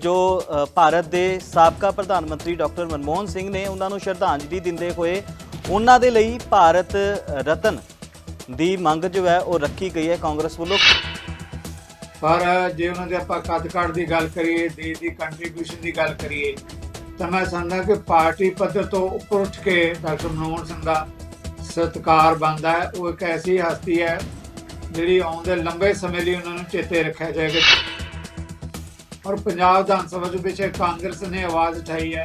ਜੋ ਭਾਰਤ ਦੇ ਸਾਬਕਾ ਪ੍ਰਧਾਨ ਮੰਤਰੀ ਡਾਕਟਰ ਮਨਮੋਹਨ ਸਿੰਘ ਨੇ ਉਹਨਾਂ ਨੂੰ ਸ਼ਰਧਾਂਜਲੀ ਦਿੰਦੇ ਹੋਏ ਉਹਨਾਂ ਦੇ ਲਈ ਭਾਰਤ ਰਤਨ ਦੀ ਮੰਗ ਜੋ ਹੈ ਉਹ ਰੱਖੀ ਗਈ ਹੈ ਕਾਂਗਰਸ ਵੱਲੋਂ। ਪਰ ਜੇ ਉਹਨਾਂ ਦੇ ਆਪਾਂ ਕੱਦ ਦੀ ਗੱਲ ਕਰੀਏ, ਦੇਸ਼ ਦੀ ਕੰਟਰੀਬਿਊਸ਼ਨ ਦੀ ਗੱਲ ਕਰੀਏ, ਤਾਂ ਮੈਂ ਸਮਝਦਾ ਕਿ ਪਾਰਟੀ ਪੱਧਰ ਤੋਂ ਉੱਪਰ ਉੱਠ ਕੇ ਡਾਕਟਰ ਮਨਮੋਹਨ ਸਿੰਘ ਦਾ ਸਤਿਕਾਰ ਬਣਦਾ ਹੈ। ਉਹ ਇੱਕ ਐਸੀ ਹਸਤੀ ਹੈ ਜਿਹੜੀ ਆਉਂਦੇ ਲੰਬੇ ਸਮੇਂ ਲਈ ਉਹਨਾਂ ਨੂੰ ਚੇਤੇ ਰੱਖਿਆ ਜਾਏਗਾ। ਔਰ ਪੰਜਾਬ ਵਿਧਾਨ ਸਭਾ ਦੇ ਵਿੱਚ ਕਾਂਗਰਸ ਨੇ ਆਵਾਜ਼ ਉਠਾਈ ਹੈ।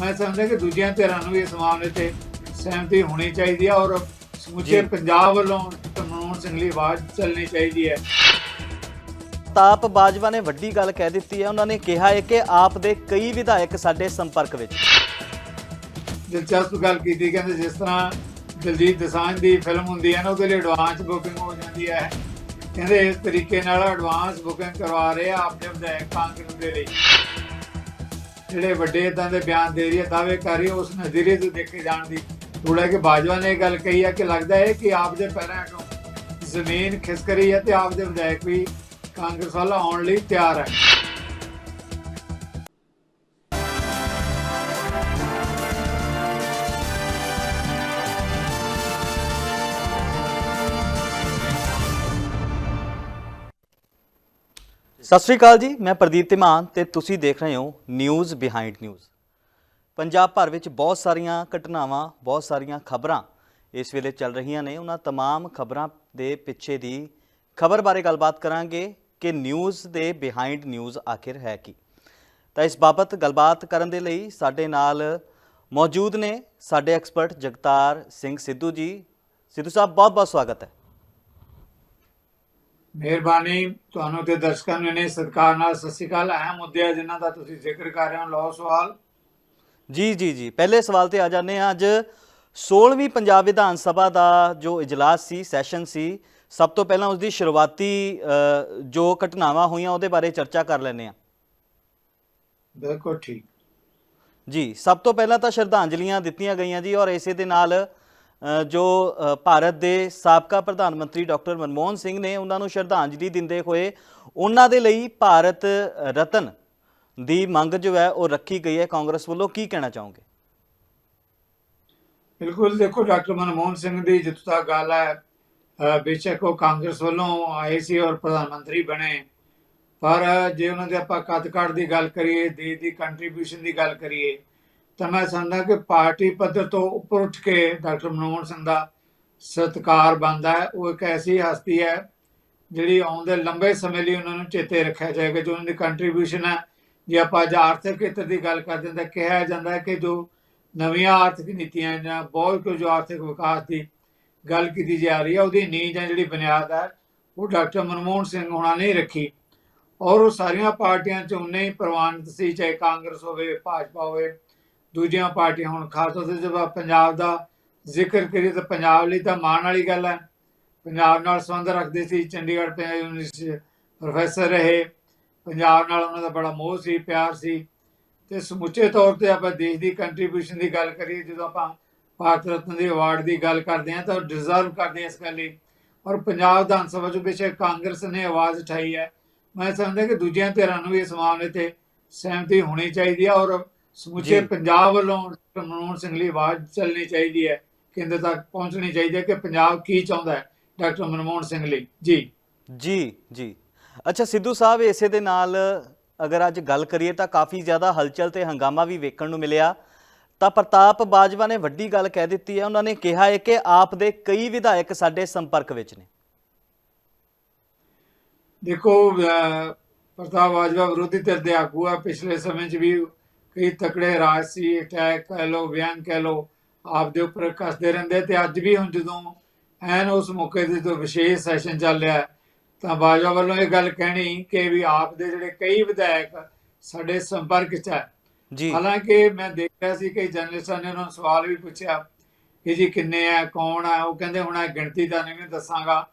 ਮੈਂ ਸਮਝਦਾ ਕਿ ਦੂਜੀਆਂ ਧਿਰਾਂ ਨੂੰ ਵੀ ਇਸ ਮਾਮਲੇ ਤੇ ਸਹਿਮਤੀ ਹੋਣੀ ਚਾਹੀਦੀ ਹੈ ਔਰ ਸਮੁੱਚੇ। ਪੰਜਾਬ ਵੱਲੋਂ ਮਨਮੋਹਨ ਸਿੰਘ ਲਈ ਆਵਾਜ਼ ਚੱਲਣੀ ਚਾਹੀਦੀ ਹੈ। ਤਾਪ ਬਾਜਵਾ ਨੇ ਵੱਡੀ ਗੱਲ ਕਹਿ ਦਿੱਤੀ ਹੈ। ਉਹਨਾਂ ਨੇ ਕਿਹਾ ਹੈ ਕਿ ਆਪ ਦੇ ਕਈ ਵਿਧਾਇਕ ਸਾਡੇ ਸੰਪਰਕ ਵਿੱਚ। ਦਿਲਚਸਪ ਗੱਲ ਕੀਤੀ ਕਹਿੰਦੇ ਜਿਸ ਤਰ੍ਹਾਂ ਦਲਜੀਤ ਦਸਾਂਝ ਦੀ ਫਿਲਮ ਹੁੰਦੀ ਹੈ ਨਾ ਉਹਦੇ ਲਈ ਐਡਵਾਂਸ ਬੁਕਿੰਗ ਹੋ ਜਾਂਦੀ ਹੈ। ਕਹਿੰਦੇ ਇਸ ਤਰੀਕੇ ਨਾਲ ਐਡਵਾਂਸ ਬੁਕਿੰਗ ਕਰਵਾ ਰਹੇ ਆ ਆਪਣੇ ਵਿਧਾਇਕ ਕਾਂਗਰਸ ਦੇ ਲਈ। ਜਿਹੜੇ ਵੱਡੇ ਇਦਾਂ ਦੇ ਬਿਆਨ ਦੇ ਰਹੀ ਹੈ ਦਾਅਵੇ ਕਰ ਰਹੀ ਹੈ ਉਸ ਨਜ਼ਰੀਏ ਤੋਂ ਦੇਖੇ ਜਾਣ ਦੀ ਥੋੜਾ ਕਿ ਬਾਜਵਾ ਨੇ ਇਹ ਗੱਲ ਕਹੀ ਹੈ ਕਿ ਲੱਗਦਾ ਹੈ ਕਿ ਆਪ ਦੇ ਪੈਰਾਂ ਤੋਂ ਜ਼ਮੀਨ ਖਿਸਕ ਰਹੀ ਹੈ ਤੇ ਆਪ ਦੇ ਵਿਧਾਇਕ ਵੀ ਕਾਂਗਰਸ ਵੱਲ ਆਉਣ ਲਈ ਤਿਆਰ ਹੈ ਸਤਿ ਸ਼੍ਰੀ ਅਕਾਲ ਜੀ ਮੈਂ ਪ੍ਰਦੀਪ ਧੀਮਾਨ ਤੇ ਤੁਸੀਂ ਦੇਖ ਰਹੇ ਹੋ ਨਿਊਜ਼ ਬਿਹਾਈਂਡ ਨਿਊਜ਼ ਪੰਜਾਬ ਭਰ ਵਿੱਚ ਬਹੁਤ ਸਾਰੀਆਂ ਘਟਨਾਵਾਂ ਬਹੁਤ ਸਾਰੀਆਂ ਖਬਰਾਂ ਇਸ ਵੇਲੇ ਚੱਲ ਰਹੀਆਂ ਨੇ ਉਹਨਾਂ तमाम ਖਬਰਾਂ ਦੇ ਪਿੱਛੇ ਦੀ ਖਬਰ ਬਾਰੇ ਗੱਲਬਾਤ ਕਰਾਂਗੇ ਕਿ ਨਿਊਜ਼ ਦੇ ਬਿਹਾਈਂਡ ਨਿਊਜ਼ ਆਖਿਰ ਹੈ ਕੀ ਤਾਂ ਇਸ ਬਾਬਤ ਗੱਲਬਾਤ ਕਰਨ ਦੇ ਲਈ ਸਾਡੇ ਨਾਲ ਮੌਜੂਦ ਨੇ ਸਾਡੇ ਐਕਸਪਰਟ ਜਗਤਾਰ ਸਿੰਘ ਸਿੱਧੂ ਜੀ ਸਿੱਧੂ ਸਾਹਿਬ ਬਹੁਤ ਬਹੁਤ ਸਵਾਗਤ ਹੈ ਮਿਹਰਬਾਨੀ। ਤੁਹਾਨੂੰ ਤੇ ਦਰਸ਼ਕਾਂ ਨੂੰ ਨੇ ਸਤਿਕਾਰ ਨਾਲ ਸਤਿ ਸ਼੍ਰੀ ਅਕਾਲ। ਅਹਿਮ ਮੁੱਦੇ ਆ ਜਿਨ੍ਹਾਂ ਦਾ ਤੁਸੀਂ ਜ਼ਿਕਰ ਕਰ ਰਹੇ ਹੋ। ਲਓ ਸਵਾਲ। ਜੀ ਜੀ ਜੀ। ਪਹਿਲੇ ਸਵਾਲ ਤੇ ਆ ਜਾਂਦੇ ਹਾਂ। ਅੱਜ 16ਵੀਂ ਪੰਜਾਬ ਵਿਧਾਨ ਸਭਾ ਦਾ ਜੋ ਇਜਲਾਸ ਸੀ ਸੈਸ਼ਨ ਸੀ ਸਭ ਤੋਂ ਪਹਿਲਾਂ ਉਸ ਦੀ ਸ਼ੁਰੂਆਤੀ ਜੋ ਘਟਨਾਵਾਂ ਹੋਈਆਂ ਉਹਦੇ ਬਾਰੇ ਚਰਚਾ ਕਰ ਲੈਂਦੇ ਹਾਂ। ਬਿਲਕੁਲ ਠੀਕ। ਜੀ ਸਭ ਤੋਂ ਪਹਿਲਾਂ ਤਾਂ ਸ਼ਰਧਾਂਜਲੀਆਂ ਦਿੱਤੀਆਂ ਗਈਆਂ ਜੀ ਔਰ ਇਸੇ ਦੇ ਨਾਲ ਜੋ ਭਾਰਤ ਦੇ ਸਾਬਕਾ ਪ੍ਰਧਾਨ ਮੰਤਰੀ ਡਾਕਟਰ ਮਨਮੋਹਨ ਸਿੰਘ ਨੇ ਉਹਨਾਂ ਨੂੰ ਸ਼ਰਧਾਂਜਲੀ ਦਿੰਦੇ ਹੋਏ ਉਹਨਾਂ ਦੇ ਲਈ ਭਾਰਤ ਰਤਨ ਦੀ ਮੰਗ ਜੋ ਹੈ ਉਹ ਰੱਖੀ ਗਈ ਹੈ। ਕਾਂਗਰਸ ਵੱਲੋਂ ਕੀ ਕਹਿਣਾ ਚਾਹੋਗੇ? ਬਿਲਕੁਲ, ਦੇਖੋ ਡਾਕਟਰ ਮਨਮੋਹਨ ਸਿੰਘ ਦੀ ਜਿੱਥੋਂ ਤੱਕ ਗੱਲ ਹੈ। ਬੇਸ਼ੱਕ ਉਹ ਕਾਂਗਰਸ ਵੱਲੋਂ ਆਏ ਸੀ ਔਰ ਪ੍ਰਧਾਨ ਮੰਤਰੀ ਬਣੇ। ਪਰ ਜੇ ਉਹਨਾਂ ਦੇ ਆਪਾਂ ਕੱਦ ਕਾਠ ਦੀ ਗੱਲ ਕਰੀਏ, ਦੇਸ਼ ਦੀ ਕੰਟਰੀਬਿਊਸ਼ਨ ਦੀ ਗੱਲ ਕਰੀਏ ਤਾਂ ਮੈਂ ਸਮਝਦਾ ਕਿ ਪਾਰਟੀ ਪੱਧਰ ਤੋਂ ਉੱਪਰ ਉੱਠ ਕੇ ਡਾਕਟਰ ਮਨਮੋਹਨ ਸਿੰਘ ਦਾ ਸਤਿਕਾਰ ਬਣਦਾ ਹੈ। ਉਹ ਇੱਕ ਐਸੀ ਹਸਤੀ ਹੈ ਜਿਹੜੀ ਆਉਂਦੇ ਲੰਬੇ ਸਮੇਂ ਲਈ ਉਹਨਾਂ ਨੂੰ ਚੇਤੇ ਰੱਖਿਆ ਜਾਏਗਾ। ਜੋ ਉਹਨਾਂ ਦੀ ਕੰਟਰੀਬਿਊਸ਼ਨ ਹੈ, ਜੇ ਆਪਾਂ ਅੱਜ ਆਰਥਿਕ ਖੇਤਰ ਦੀ ਗੱਲ ਕਰਦੇ ਹਾਂ ਤਾਂ ਕਿਹਾ ਜਾਂਦਾ ਹੈ ਕਿ ਜੋ ਨਵੀਆਂ ਆਰਥਿਕ ਨੀਤੀਆਂ ਜਾਂ ਬਹੁਤ ਕੁਝ ਆਰਥਿਕ ਵਿਕਾਸ ਦੀ ਗੱਲ ਕੀਤੀ ਜਾ ਰਹੀ ਹੈ, ਉਹਦੀ ਨੀਂਹ ਜਾਂ ਜਿਹੜੀ ਬੁਨਿਆਦ ਹੈ, ਉਹ ਡਾਕਟਰ ਮਨਮੋਹਨ ਸਿੰਘ ਹੋਣਾ ਨਹੀਂ ਰੱਖੀ। ਔਰ ਉਹ ਸਾਰੀਆਂ ਪਾਰਟੀਆਂ ਚ ਉਨੇ ਹੀ ਪ੍ਰਵਾਨਿਤ ਸੀ, ਚਾਹੇ ਕਾਂਗਰਸ ਹੋਵੇ, ਭਾਜਪਾ ਹੋਵੇ ਦੂਜੀਆਂ ਪਾਰਟੀਆਂ, ਹੁਣ ਖਾਸ ਤੌਰ ਤੇ ਜਦੋਂ ਆਪਾਂ ਪੰਜਾਬ ਦਾ ਜ਼ਿਕਰ ਕਰੀਏ ਤਾਂ ਪੰਜਾਬ ਲਈ ਤਾਂ ਮਾਣ ਵਾਲੀ ਗੱਲ ਹੈ। ਪੰਜਾਬ ਨਾਲ ਸੰਬੰਧ ਰੱਖਦੇ ਸੀ, ਚੰਡੀਗੜ੍ਹ ਪੰਜਾਬ ਯੂਨੀਵਰਸਿਟੀ ਪ੍ਰੋਫੈਸਰ ਰਹੇ। ਪੰਜਾਬ ਨਾਲ ਉਹਨਾਂ ਦਾ ਬੜਾ ਮੋਹ ਸੀ, ਪਿਆਰ ਸੀ। ਤੇ ਸਮੁੱਚੇ ਤੌਰ ਤੇ ਆਪਾਂ ਦੇਸ਼ ਦੀ ਕੰਟਰੀਬਿਊਸ਼ਨ ਦੀ ਗੱਲ ਕਰੀਏ, ਜਦੋਂ ਆਪਾਂ ਭਾਰਤ ਰਤਨ ਦੇ ਅਵਾਰਡ ਦੀ ਗੱਲ ਕਰਦੇ ਹਾਂ ਤਾਂ ਉਹ ਡਿਜ਼ਰਵ ਕਰਦੇ ਆ ਇਸ ਗੱਲ ਲਈ। ਔਰ ਪੰਜਾਬ ਵਿਧਾਨ ਸਭਾ 'ਚੋਂ ਬੇਸ਼ੱਕ ਕਾਂਗਰਸ ਨੇ ਆਵਾਜ਼ ਉਠਾਈ ਹੈ। ਮੈਂ ਸਮਝਦਾ ਕਿ ਦੂਜਿਆਂ ਧਿਰਾਂ ਨੂੰ ਵੀ ਇਸ ਮਾਮਲੇ ਤੇ ਸਹਿਮਤੀ ਹੋਣੀ ਚਾਹੀਦੀ ਹੈ ਔਰ ਸਮੁੱਚੇ। ਪੰਜਾਬ ਵੱਲੋਂ ਮਨਮੋਹਨ ਸਿੰਘ ਲਈ ਆਵਾਜ਼ ਚੱਲਣੀ ਚਾਹੀਦੀ ਹੈ ਕੇਂਦਰ ਤੱਕ ਪਹੁੰਚਣੀ ਚਾਹੀਦੀ ਹੈ ਕਿ ਪੰਜਾਬ ਕੀ ਚਾਹੁੰਦਾ ਹੈ ਡਾਕਟਰ ਮਨਮੋਹਨ ਸਿੰਘ ਲਈ। ਜੀ। ਜੀ ਜੀ। ਅੱਛਾ ਸਿੱਧੂ ਸਾਹਿਬ ਇਸੇ ਦੇ ਨਾਲ ਅਗਰ ਅੱਜ ਗੱਲ ਕਰੀਏ ਤਾਂ ਕਾਫੀ ਜ਼ਿਆਦਾ ਹਲਚਲ ਤੇ ਹੰਗਾਮਾ ਵੀ ਵੇਖਣ ਨੂੰ ਮਿਲਿਆ। ਤਾਂ ਪ੍ਰਤਾਪ ਬਾਜਵਾ ਨੇ ਵੱਡੀ ਗੱਲ ਕਹਿ ਦਿੱਤੀ ਹੈ। ਉਹਨਾਂ ਨੇ ਕਿਹਾ ਹੈ ਕਿ ਆਪ ਦੇ ਕਈ ਵਿਧਾਇਕ ਸਾਡੇ ਸੰਪਰਕ ਵਿੱਚ ਨੇ। ਦੇਖੋ ਪ੍ਰਤਾਪ ਬਾਜਵਾ ਵਿਰੋਧੀ ਧਿਰ ਦੇ ਆਗੂ ਆ। ਪਿਛਲੇ ਸਮੇਂ 'ਚ ਵੀ ਕਈ ਤਕੜੇ ਰਾਜਸੀ ਅਟੈਕ ਕਹਿ ਲੋ ਬਿਆਨ ਕਹਿ ਲੋ ਆਪ ਦੇ ਉੱਪਰ ਕੱਸਦੇ ਰਹਿੰਦੇ ਤੇ ਅੱਜ ਵੀ ਹੁਣ ਜਦੋਂ ਐਨ ਉਸ ਮੌਕੇ ਤੇ ਜੋ ਵਿਸ਼ੇਸ਼ ਸੈਸ਼ਨ ਚੱਲ ਰਿਹਾ ਹੈ, ਤਾਂ ਬਾਜਵਾ ਵੱਲੋਂ ਇਹ ਗੱਲ ਕਹਿਣੀ ਕਿ ਵੀ ਆਪ ਦੇ ਜਿਹੜੇ ਕਈ ਵਿਧਾਇਕ ਸਾਡੇ ਸੰਪਰਕ 'ਚ ਹੈ। ਜੀ। ਹਾਲਾਂਕਿ ਮੈਂ ਦੇਖ ਰਿਹਾ ਸੀ ਕਿ ਜਰਨਲਿਸਟਾਂ ਨੇ ਉਹਨਾਂ ਨੂੰ ਸਵਾਲ ਵੀ ਪੁੱਛਿਆ ਕਿ ਜੀ ਕਿੰਨੇ ਆ ਕੌਣ ਆ ਉਹ ਕਹਿੰਦੇ ਹੁਣ ਇਹ ਗਿਣਤੀ ਦਾ ਨਹੀਂ ਦੱਸਾਂਗਾ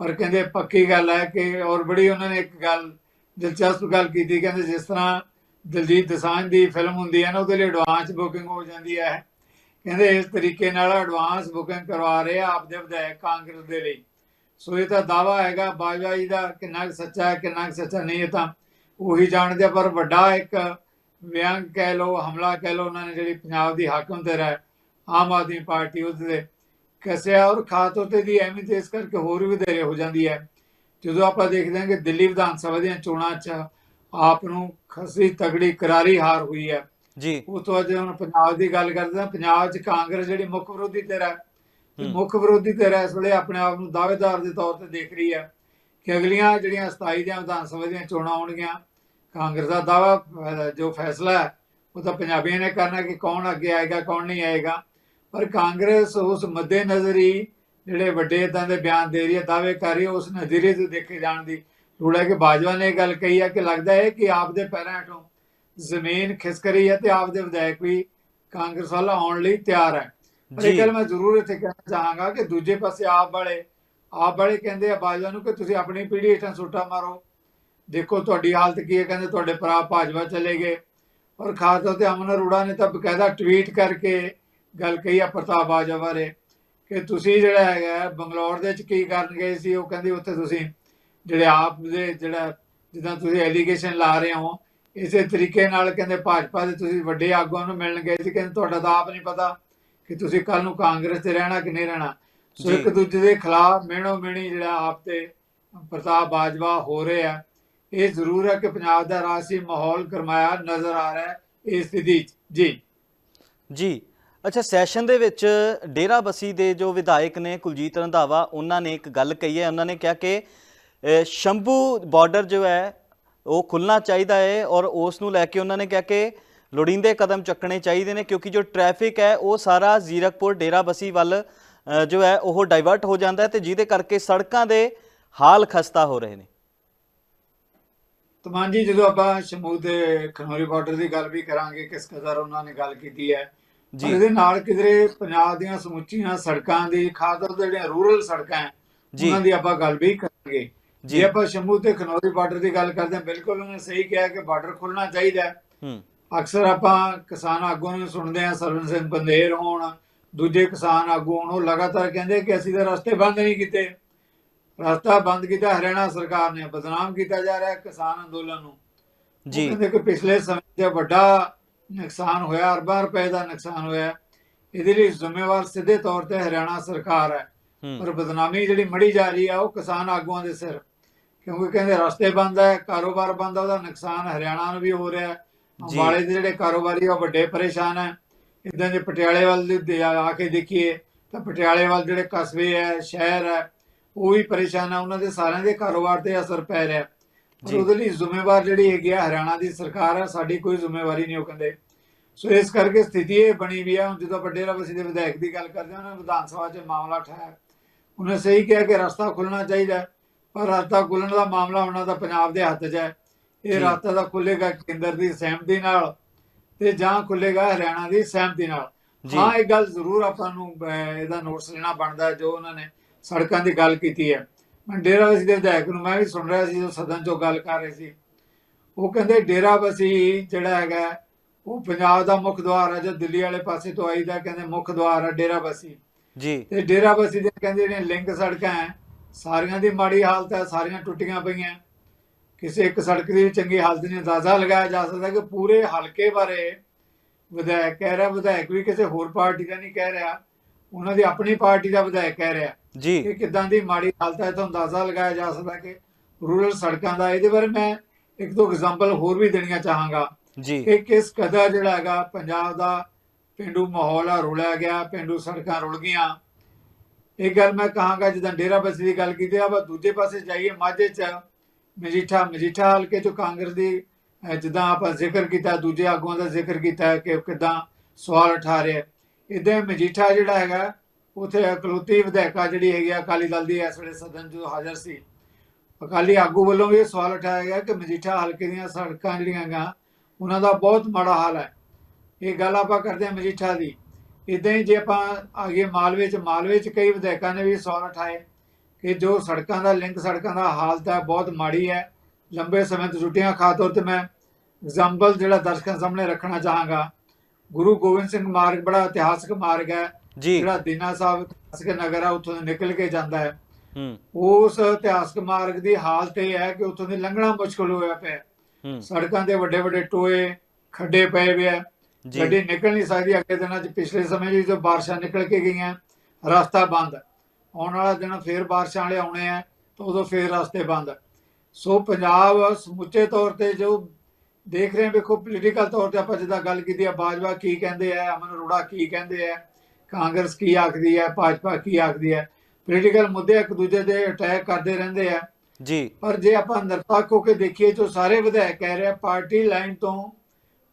ਪਰ ਕਹਿੰਦੇ ਪੱਕੀ ਗੱਲ ਹੈ ਕਿ ਔਰ ਬੜੀ ਉਹਨਾਂ ਨੇ ਇੱਕ ਗੱਲ ਦਿਲਚਸਪ ਗੱਲ ਕੀਤੀ ਕਹਿੰਦੇ ਜਿਸ ਤਰ੍ਹਾਂ ਦਲਜੀਤ ਦਸਾਂਝ ਦੀ ਫਿਲਮ ਹੁੰਦੀ ਹੈ ਨਾ, ਉਹਦੇ ਲਈ ਐਡਵਾਂਸ ਬੁਕਿੰਗ ਹੋ ਜਾਂਦੀ ਹੈ। ਕਹਿੰਦੇ ਇਸ ਤਰੀਕੇ ਨਾਲ ਐਡਵਾਂਸ ਬੁਕਿੰਗ ਕਰਵਾ ਰਹੇ ਆ ਆਪਦੇ ਵਿਧਾਇਕ ਕਾਂਗਰਸ ਦੇ ਲਈ। ਸੋ ਇਹ ਤਾਂ ਦਾਵਾ ਹੈਗਾ, ਬਾਜਵਾ ਜੀ ਦਾ ਕਿੰਨਾ ਕੁ ਸੱਚਾ ਹੈ, ਕਿੰਨਾ ਕੁ ਸੱਚਾ ਨਹੀਂ, ਇਹ ਤਾਂ ਉਹੀ ਜਾਣਦੇ ਪਰ ਵੱਡਾ ਇੱਕ ਵਿਅੰਗ ਕਹਿ ਲਓ, ਹਮਲਾ ਕਹਿ ਲਓ, ਉਹਨਾਂ ਨੇ ਜਿਹੜੀ ਪੰਜਾਬ ਦੀ ਹਾਕਮ ਤੇ ਰਹਿ, ਆਮ ਆਦਮੀ ਪਾਰਟੀ ਉਹਦੇ ਕਸਿਆ ਔਰ ਖਾਸ ਤੌਰ ਦੀ ਅਹਿਮੀਅਤ ਇਸ ਕਰਕੇ ਹੋਰ ਵੀ ਵਧੇਰੇ ਹੋ ਜਾਂਦੀ ਹੈ। ਜਦੋਂ ਆਪਾਂ ਦੇਖਦੇ ਹਾਂ ਕਿ ਦਿੱਲੀ ਵਿਧਾਨ ਸਭਾ ਦੀਆਂ ਚੋਣਾਂ 'ਚ ਆਪ ਨੂੰ ਖਸੀ ਤਗੜੀ ਕਰਾਰੀ ਹਾਰ ਹੋਈ ਹੈ। ਜੀ। ਉਸ ਤੋਂ ਬਾਅਦ ਜੇ ਹੁਣ ਪੰਜਾਬ ਦੀ ਗੱਲ ਕਰਦੇ ਹਾਂ ਪੰਜਾਬ 'ਚ ਕਾਂਗਰਸ ਜਿਹੜੀ ਮੁੱਖ ਵਿਰੋਧੀ ਧਿਰ ਹੈ। ਮੁੱਖ ਵਿਰੋਧੀ ਧਿਰ ਇਸ ਵੇਲੇ ਆਪਣੇ ਆਪ ਨੂੰ ਦਾਅਵੇਦਾਰ ਦੇ ਤੌਰ ਤੇ ਦੇਖ ਰਹੀ ਹੈ ਕਿ ਅਗਲੀਆਂ ਜਿਹੜੀਆਂ 27 ਦੀਆਂ ਵਿਧਾਨ ਸਭਾ ਦੀਆਂ ਚੋਣਾਂ ਆਉਣਗੀਆਂ ਕਾਂਗਰਸ ਦਾ ਅਹ, ਜੋ ਫੈਸਲਾ ਹੈ ਉਹ ਤਾਂ ਪੰਜਾਬੀਆਂ ਨੇ ਕਰਨਾ ਕਿ ਕੌਣ ਅੱਗੇ ਆਏਗਾ ਕੌਣ ਨਹੀਂ ਆਏਗਾ। ਪਰ ਕਾਂਗਰਸ ਉਸ ਮੱਦੇ ਨਜ਼ਰ ਜਿਹੜੇ ਵੱਡੇ ਇਦਾਂ ਦੇ ਬਿਆਨ ਦੇ ਰਹੀ ਹੈ ਦਾਅਵੇ ਕਰ ਰਹੀ ਹੈ ਉਸ ਨਜ਼ਰੀਏ ਤੋਂ ਦੇਖੇ ਜਾਣ ਦੀ ਹੈ ਕਿ ਬਾਜਵਾ ਨੇ ਇਹ ਗੱਲ ਕਹੀ ਹੈ ਕਿ ਲੱਗਦਾ ਹੈ ਕਿ ਆਪ ਦੇ ਪੈਰਾਂ ਹੇਠੋਂ ਜ਼ਮੀਨ ਖਿਸਕ ਰਹੀ ਹੈ ਤੇ ਆਪ ਦੇ ਵਿਧਾਇਕ ਵੀ ਕਾਂਗਰਸ ਵੱਲ ਆਉਣ ਲਈ ਤਿਆਰ ਹੈ। ਪਰ ਇਹ ਗੱਲ ਮੈਂ ਜ਼ਰੂਰ ਇੱਥੇ ਕਹਿਣਾ ਚਾਹਾਂਗਾ ਕਿ ਦੂਜੇ ਪਾਸੇ ਆਪ ਵਾਲੇ ਆਪ ਵਾਲੇ ਕਹਿੰਦੇ ਆ ਬਾਜਵਾ ਨੂੰ ਕਿ ਤੁਸੀਂ ਆਪਣੀ ਪੀੜ੍ਹੀ ਹੇਠਾਂ ਸੁੱਟਾ ਮਾਰੋ। ਦੇਖੋ ਤੁਹਾਡੀ ਹਾਲਤ ਕੀ ਹੈ ਕਹਿੰਦੇ ਤੁਹਾਡੇ ਭਰਾ ਭਾਜਪਾ ਚਲੇ ਗਏ। ਔਰ ਖਾਸ ਤੌਰ ਤੇ ਅਮਨ ਅਰੋੜਾ ਨੇ ਤਾਂ ਬਕਾਇਦਾ ਟਵੀਟ ਕਰਕੇ ਗੱਲ ਕਹੀ ਆ ਪ੍ਰਤਾਪ ਬਾਜਵਾ ਬਾਰੇ ਕਿ ਤੁਸੀਂ ਜਿਹੜਾ ਹੈਗਾ ਬੰਗਲੌਰ ਦੇ ਵਿੱਚ ਕੀ ਕਰਨ ਗਏ ਸੀ ਉਹ ਕਹਿੰਦੇ ਉੱਥੇ ਤੁਸੀਂ ਜਿਹੜੇ ਆਪ ਦੇ ਜਿਹੜਾ ਜਿੱਦਾਂ ਤੁਸੀਂ ਐਲੀਗੇਸ਼ਨ ਲਾ ਰਹੇ ਹੋ ਇਸੇ ਤਰੀਕੇ ਨਾਲ ਕਹਿੰਦੇ ਭਾਜਪਾ ਦੇ ਤੁਸੀਂ ਵੱਡੇ ਆਗੂਆਂ ਨੂੰ ਮਿਲਣ ਗਏ ਸੀ ਕਹਿੰਦੇ ਤੁਹਾਡਾ ਤਾਂ ਆਪ ਨਹੀਂ ਪਤਾ ਕਿ ਤੁਸੀਂ ਕੱਲ ਨੂੰ ਕਾਂਗਰਸ ਤੇ ਰਹਿਣਾ ਕਿ ਨਹੀਂ ਰਹਿਣਾ। ਸੋ। ਇੱਕ ਦੂਜੇ ਦੇ ਖਿਲਾਫ ਮਿਹਣੋ ਮਿਹਣੀ ਜਿਹੜਾ ਆਪ ਤੇ ਪ੍ਰਤਾਪ ਬਾਜਵਾ ਹੋ ਰਿਹਾ ਇਹ ਜ਼ਰੂਰ ਹੈ ਕਿ ਪੰਜਾਬ ਦਾ ਰਾਜਸੀ ਮਾਹੌਲ ਗਰਮਾਇਆ ਨਜ਼ਰ ਆ ਰਿਹਾ ਹੈ ਇਸ ਸਥਿਤੀ 'ਚ। ਜੀ। ਜੀ। ਅੱਛਾ ਸੈਸ਼ਨ ਦੇ ਵਿੱਚ ਡੇਰਾ ਬਸੀ ਦੇ ਜੋ ਵਿਧਾਇਕ ਨੇ ਕੁਲਜੀਤ ਰੰਧਾਵਾ ਉਹਨਾਂ ਨੇ ਇੱਕ ਗੱਲ ਕਹੀ ਹੈ। ਉਹਨਾਂ ਨੇ ਕਿਹਾ ਕਿ ਸ਼ੰਭੂ ਬਾਰਡਰ ਜੋ ਹੈ ਉਹ ਖੁੱਲਣਾ ਚਾਹੀਦਾ ਹੈ ਔਰ ਉਸ ਨੂੰ ਲੈ ਕੇ ਉਹਨਾਂ ਨੇ ਕਿਹਾ ਕਿ ਲੋੜੀਂਦੇ ਕਦਮ ਚੱਕਣੇ ਚਾਹੀਦੇ ਨੇ ਕਿਉਂਕਿ ਜੋ ਟ੍ਰੈਫਿਕ ਹੈ ਉਹ ਸਾਰਾ ਜ਼ੀਰਕਪੁਰ ਡੇਰਾ ਬਸੀ ਵੱਲ ਜੋ ਹੈ ਉਹ ਡਾਈਵਰਟ ਹੋ ਜਾਂਦਾ ਹੈ ਤੇ ਜਿਹਦੇ ਕਰਕੇ ਸੜਕਾਂ ਦੇ ਹਾਲ ਖਸਤਾ ਹੋ ਰਹੇ ਨੇ ਤਮਾਨ ਜੀ ਜਦੋਂ ਆਪਾਂ ਸ਼ਮੂ ਦੇ ਖਨੌਰੀ ਬਾਰਡਰ ਦੀ ਗੱਲ ਵੀ ਕਰਾਂਗੇ ਕਿਸ ਕਦਰ ਉਹਨਾਂ ਨੇ ਗੱਲ ਕੀਤੀ ਹੈ ਜੀ। ਇਹਦੇ ਨਾਲ ਕਿਧਰੇ ਪੰਜਾਬ ਦੀਆਂ ਸਮੁੱਚੀਆਂ ਸੜਕਾਂ ਦੀ ਖਾਸ ਤੌਰ ਤੇ ਜਿਹੜੀਆਂ ਰੂਰਲ ਸੜਕਾਂ ਹੈ। ਉਹਨਾਂ ਦੀ ਆਪਾਂ ਗੱਲ ਵੀ ਕਰਾਂਗੇ ਜੀ। ਆਪਾਂ ਸ਼ੰਭੂ ਤੇ ਖਨੌਰੀ ਬਾਰਡਰ ਦੀ ਗੱਲ ਕਰਦੇ ਹਾਂ ਬਿਲਕੁਲ ਉਹਨੇ ਸਹੀ ਕਿਹਾ ਕਿ ਬਾਰਡਰ ਖੁੱਲਣਾ ਚਾਹੀਦਾ ਹੈ। ਅਕਸਰ ਆਪਾਂ ਕਿਸਾਨ ਆਗੂਆਂ ਨੂੰ ਸੁਣਦੇ ਹਾਂ ਸਰਵਨ ਸਿੰਘ ਬੰਦੇਰ ਹੋਣ ਦੂਜੇ ਕਿਸਾਨ ਆਗੂ ਹੋਣ ਉਹ ਲਗਾਤਾਰ ਕਹਿੰਦੇ ਕਿ ਅਸੀਂ ਤਾਂ ਰਸਤੇ ਬੰਦ ਨਹੀਂ ਕੀਤੇ। ਰਸਤਾ ਬੰਦ ਕੀਤਾ ਹਰਿਆਣਾ ਸਰਕਾਰ ਨੇ ਬਦਨਾਮ ਕੀਤਾ ਜਾ ਰਿਹਾ ਕਿਸਾਨ ਅੰਦੋਲਨ ਨੂੰ। ਜੀ। ਕਹਿੰਦੇ ਕਿ ਪਿਛਲੇ ਸਮੇਂ 'ਚ ਵੱਡਾ ਨੁਕਸਾਨ ਹੋਇਆ ਅਰਬਾਂ ਰੁਪਏ ਦਾ ਨੁਕਸਾਨ ਹੋਇਆ। ਇਹਦੇ ਲਈ ਜ਼ਿੰਮੇਵਾਰ ਸਿੱਧੇ ਤੌਰ ਤੇ ਹਰਿਆਣਾ ਸਰਕਾਰ ਹੂੰ। ਪਰ ਬਦਨਾਮੀ ਜਿਹੜੀ ਮੜੀ ਜਾ ਰਹੀ ਆ ਉਹ ਕਿਸਾਨ ਆਗੂਆਂ ਦੇ ਸਿਰ। ਕਿਉਂਕਿ ਕਹਿੰਦੇ ਰਸਤੇ ਬੰਦ ਹੈ ਕਾਰੋਬਾਰ ਬੰਦ ਹੈ ਉਹਦਾ ਨੁਕਸਾਨ ਹਰਿਆਣਾ ਨੂੰ ਵੀ ਹੋ ਰਿਹਾ ਹੈ। ਅੰਬਾਲੇ ਦੇ ਜਿਹੜੇ ਕਾਰੋਬਾਰੀ ਆ ਉਹ ਵੱਡੇ ਪਰੇਸ਼ਾਨ ਹੈ। ਇਦਾਂ ਜੇ ਪਟਿਆਲੇ ਵੱਲ ਦੇ- ਦੇ ਆ ਕੇ ਦੇਖੀਏ ਤਾਂ ਪਟਿਆਲੇ ਵੱਲ ਜਿਹੜੇ ਕਸਬੇ ਹੈ ਸ਼ਹਿਰ ਹੈ ਉਹ ਵੀ ਪਰੇਸ਼ਾਨ ਹੈ। ਉਹਨਾਂ ਦੇ ਸਾਰਿਆਂ ਦੇ ਕਾਰੋਬਾਰ ਤੇ ਅਸਰ ਪੈ ਰਿਹਾ ਪਰ। ਉਹਦੇ ਲਈ ਜ਼ਿੰਮੇਵਾਰ ਜਿਹੜੀ ਹੈਗੀ ਆ ਹਰਿਆਣਾ ਦੀ ਸਰਕਾਰ ਹੈ ਸਾਡੀ ਕੋਈ ਜ਼ਿੰਮੇਵਾਰੀ ਨਹੀਂ ਉਹ ਕਹਿੰਦੇ। ਸੋ ਇਸ ਕਰਕੇ ਸਥਿਤੀ ਇਹ ਬਣੀ ਵੀ ਆ। ਹੁਣ ਜਦੋਂ ਵੱਡੇ ਰਵਸੀ ਦੇ ਵਿਧਾਇਕ ਦੀ ਗੱਲ ਕਰਦੇ ਹਾਂ ਉਹਨਾਂ ਵਿਧਾਨ ਸਭਾ 'ਚ ਮਾਮਲਾ ਉਠਾਇਆ ਉਹਨੇ ਸਹੀ ਕਿਹਾ ਕਿ ਰਸਤਾ ਖੁੱਲਣਾ ਚਾਹੀਦਾ ਹੈ, ਪਰ ਰਸਤਾ ਖੁੱਲਣ ਦਾ ਮਾਮਲਾ ਉਹਨਾਂ ਦਾ ਪੰਜਾਬ ਦੇ ਹੱਥ 'ਚ ਹੈ। ਇਹ। ਰਸਤਾ ਤਾਂ ਖੁੱਲੇਗਾ ਕੇਂਦਰ ਦੀ ਸਹਿਮਤੀ ਨਾਲ ਤੇ ਜਾਂ ਖੁੱਲੇਗਾ ਹਰਿਆਣਾ ਦੀ ਸਹਿਮਤੀ ਨਾਲ। ਹਾਂ ਇਹ ਗੱਲ ਜ਼ਰੂਰ ਆਪਾਂ ਨੂੰ ਇਹਦਾ ਨੋਟਿਸ ਲੈਣਾ ਬਣਦਾ ਜੋ ਉਹਨਾਂ ਨੇ ਸੜਕਾਂ ਦੀ ਗੱਲ ਕੀਤੀ ਹੈ। ਮੈਂ ਡੇਰਾ ਬਸੀ ਦੇ ਵਿਧਾਇਕ ਨੂੰ ਮੈਂ ਵੀ ਸੁਣ ਰਿਹਾ ਸੀ ਜੋ ਸਦਨ 'ਚੋਂ ਗੱਲ ਕਰ ਰਹੇ ਸੀ। ਉਹ ਕਹਿੰਦੇ ਡੇਰਾ ਬਸੀ ਜਿਹੜਾ ਹੈਗਾ ਉਹ ਪੰਜਾਬ ਦਾ ਮੁੱਖ ਦੁਆਰ ਹੈ ਜੋ ਦਿੱਲੀ ਵਾਲੇ ਪਾਸੇ ਤੋਂ ਆਈਦਾ ਕਹਿੰਦੇ ਮੁੱਖ ਦੁਆਰ ਹੈ ਡੇਰਾ ਬਸੀ ਜੀ। ਤੇ ਡੇਰਾ ਬਸੀ ਦੇ ਕਹਿੰਦੇ ਜਿਹੜੀਆਂ ਲਿੰਕ ਸੜਕਾਂ ਹੈ। ਸਾਰੀਆਂ ਦੀ ਮਾੜੀ ਹਾਲਤ ਹੈ ਸਾਰੀਆਂ ਟੁੱਟੀਆਂ ਪਈਆਂ। ਕਿਸੇ ਇੱਕ ਸੜਕ ਦੀ ਚੰਗੀ ਹਾਲਤ ਨਹੀਂ ਅੰਦਾਜ਼ਾ ਲਗਾਇਆ ਜਾ ਸਕਦਾ ਕਿ ਪੂਰੇ ਹਲਕੇ ਬਾਰੇ ਵਿਧਾਇਕ ਕਹਿ ਰਿਹਾ ਵਿਧਾਇਕ ਵੀ ਕਿਸੇ ਹੋਰ ਪਾਰਟੀ ਦਾ ਨਹੀਂ ਕਹਿ ਰਿਹਾ। ਉਹਨਾਂ ਦੀ ਆਪਣੀ ਪਾਰਟੀ ਦਾ ਵਿਧਾਇਕ ਕਹਿ ਰਿਹਾ ਜੀ। ਕਿ ਕਿਦਾਂ ਦੀ ਮਾੜੀ ਹਾਲਤ ਹੈ ਤਾਂ ਅੰਦਾਜ਼ਾ ਲਗਾਇਆ ਜਾ ਸਕਦਾ ਕਿ ਰੂਰਲ ਸੜਕਾਂ ਦਾ। ਇਹਦੇ ਬਾਰੇ ਮੈਂ ਇੱਕ ਦੋ ਐਗਜ਼ਾਮਪਲ ਹੋਰ ਵੀ ਦੇਣੀਆਂ ਚਾਹਾਂਗਾ ਜੀ। ਕਿ ਕਿਸ ਕਦਰ ਜਿਹੜਾ ਹੈਗਾ ਪੰਜਾਬ ਦਾ ਪਿੰਡੂ ਮਾਹੌਲ ਆ ਰੁਲਿਆ ਗਿਆ ਪਿੰਡੂ ਸੜਕਾਂ ਰੁਲ ਗਈਆਂ। ਇਹ ਗੱਲ ਮੈਂ ਕਹਾਂਗਾ ਜਿੱਦਾਂ ਡੇਰਾ ਬਸੀ ਦੀ ਗੱਲ ਕੀਤੀ ਆ ਦੂਜੇ ਪਾਸੇ ਜਾਈਏ ਮਾਝੇ ਚ ਮਜੀਠਾ ਮਜੀਠਾ ਹਲਕੇ ਚੋਂ ਕਾਂਗਰਸ ਦੀ ਅਹ, ਜਿੱਦਾਂ ਆਪਾਂ ਜ਼ਿਕਰ ਕੀਤਾ ਦੂਜੇ ਆਗੂਆਂ ਦਾ ਜ਼ਿਕਰ ਕੀਤਾ ਹੈ ਕਿ ਕਿਦਾਂ ਸਵਾਲ ਉਠਾ ਰਿਹਾ। ਇਦਾਂ ਮਜੀਠਾ ਜਿਹੜਾ ਹੈਗਾ ਉਥੇ ਇਕਲੌਤੀ ਵਿਧਾਇਕਾ ਜਿਹੜੀ ਹੈਗੀ ਆ ਅਕਾਲੀ ਦਲ ਦੀ ਇਸ ਵੇਲੇ ਸਦਨ 'ਚ ਹਾਜ਼ਰ ਸੀ। ਅਕਾਲੀ ਆਗੂ ਵੱਲੋਂ ਵੀ ਇਹ ਸਵਾਲ ਉਠਾਇਆ ਗਿਆ ਕਿ ਮਜੀਠਾ ਹਲਕੇ ਦੀਆਂ ਸੜਕਾਂ ਜਿਹੜੀਆਂ ਗਾ ਉਹਨਾਂ ਦਾ ਬਹੁਤ ਮਾੜਾ ਹਾਲ ਹੈ। ਇਹ ਗੱਲ ਆਪਾਂ ਕਰਦੇ ਹਾਂ ਮਜੀਠਾ ਦੀ। ਇਦਾਂ ਹੀ ਜੇ ਆਪਾਂ ਆਗੇ ਮਾਲਵੇ ਚ ਮਾਲਵੇ ਚ ਕਈ ਵਿਧਾਇਕਾਂ ਨੇ ਵੀ ਸਵਾਲ ਉਠਾਏ ਕਿ ਜੋ ਸੜਕਾਂ ਦਾ ਲਿੰਕ ਸੜਕਾਂ ਦਾ ਹਾਲਤ ਹੈ ਬਹੁਤ ਮਾੜੀ ਹੈ। ਲੰਬੇ ਸਮੇਂ ਤੋਂ ਛੁੱਟੀਆਂ ਖਾਸ ਤੌਰ ਤੇ ਮੈਂ ਐਗਜ਼ਾਮਪਲ ਜਿਹੜਾ ਦਰਸ਼ਕਾਂ ਸਾਹਮਣੇ ਰੱਖਣਾ ਚਾਹਾਂਗਾ ਗੁਰੂ ਗੋਬਿੰਦ ਸਿੰਘ ਮਾਰਗ ਬੜਾ ਇਤਿਹਾਸਕ ਮਾਰਗ ਹੈ। ਜਿਹੜਾ ਦੀਨਾ ਸਾਹਿਬ ਇਤਿਹਾਸਕ ਨਗਰ ਹੈ ਉੱਥੋਂ ਦੀ ਨਿਕਲ ਕੇ ਜਾਂਦਾ ਹੈ। ਹੂੰ। ਉਸ ਇਤਿਹਾਸਕ ਮਾਰਗ ਦੀ ਹਾਲਤ ਇਹ ਹੈ ਕਿ ਉੱਥੋਂ ਦੀ ਲੰਘਣਾ ਮੁਸ਼ਕਲ ਹੋਇਆ ਪਿਆ ਸੜਕਾਂ ਤੇ ਵੱਡੇ ਵੱਡੇ ਟੋਏ ਖੱਡੇ ਪਏ ਹੋਏ ਆ ਗੱਡੀ ਨਿਕਲ ਨਹੀਂ ਸਕਦੀ ਅੱਗੇ ਦਿਨਾਂ 'ਚ ਪਿਛਲੇ ਸਮੇਂ 'ਚ ਜਦੋਂ ਬਾਰਿਸ਼ਾਂ ਨਿਕਲ ਕੇ ਗਈਆਂ ਰਸਤਾ ਬੰਦ। ਆਉਣ ਵਾਲਾ ਦਿਨ ਫੇਰ ਬਾਰਿਸ਼ਾਂ ਵਾਲੇ ਆਉਣੇ ਆ ਤਾਂ ਉਦੋਂ ਫੇਰ ਰਸਤੇ ਬੰਦ। ਸੋ ਪੰਜਾਬ ਸਮੁੱਚੇ ਤੌਰ ਤੇ ਜੋ ਦੇਖ ਰਹੇ ਵੇਖੋ ਪੋਲੀਟੀਕਲ ਤੌਰ ਤੇ ਆਪਾਂ ਜਿੱਦਾਂ ਗੱਲ ਕੀਤੀ ਆ ਬਾਜਵਾ ਕੀ ਕਹਿੰਦੇ ਆ ਅਮਨ ਅਰੋੜਾ ਕੀ ਕਹਿੰਦੇ ਆ ਕਾਂਗਰਸ ਕੀ ਆਖਦੀ ਹੈ ਭਾਜਪਾ ਕੀ ਆਖਦੀ ਹੈ ਪੋਲੀਟੀਕਲ ਮੁੱਦੇ ਇੱਕ ਦੂਜੇ ਦੇ ਅਟੈਕ ਕਰਦੇ ਰਹਿੰਦੇ ਆ। ਜੀ। ਪਰ ਜੇ ਆਪਾਂ ਨਿਰਪੱਖ ਹੋ ਕੇ ਦੇਖੀਏ ਤਾਂ ਸਾਰੇ ਵਿਧਾਇਕ ਕਹਿ ਰਹੇ ਆ ਪਾਰਟੀ ਲਾਈਨ ਤੋਂ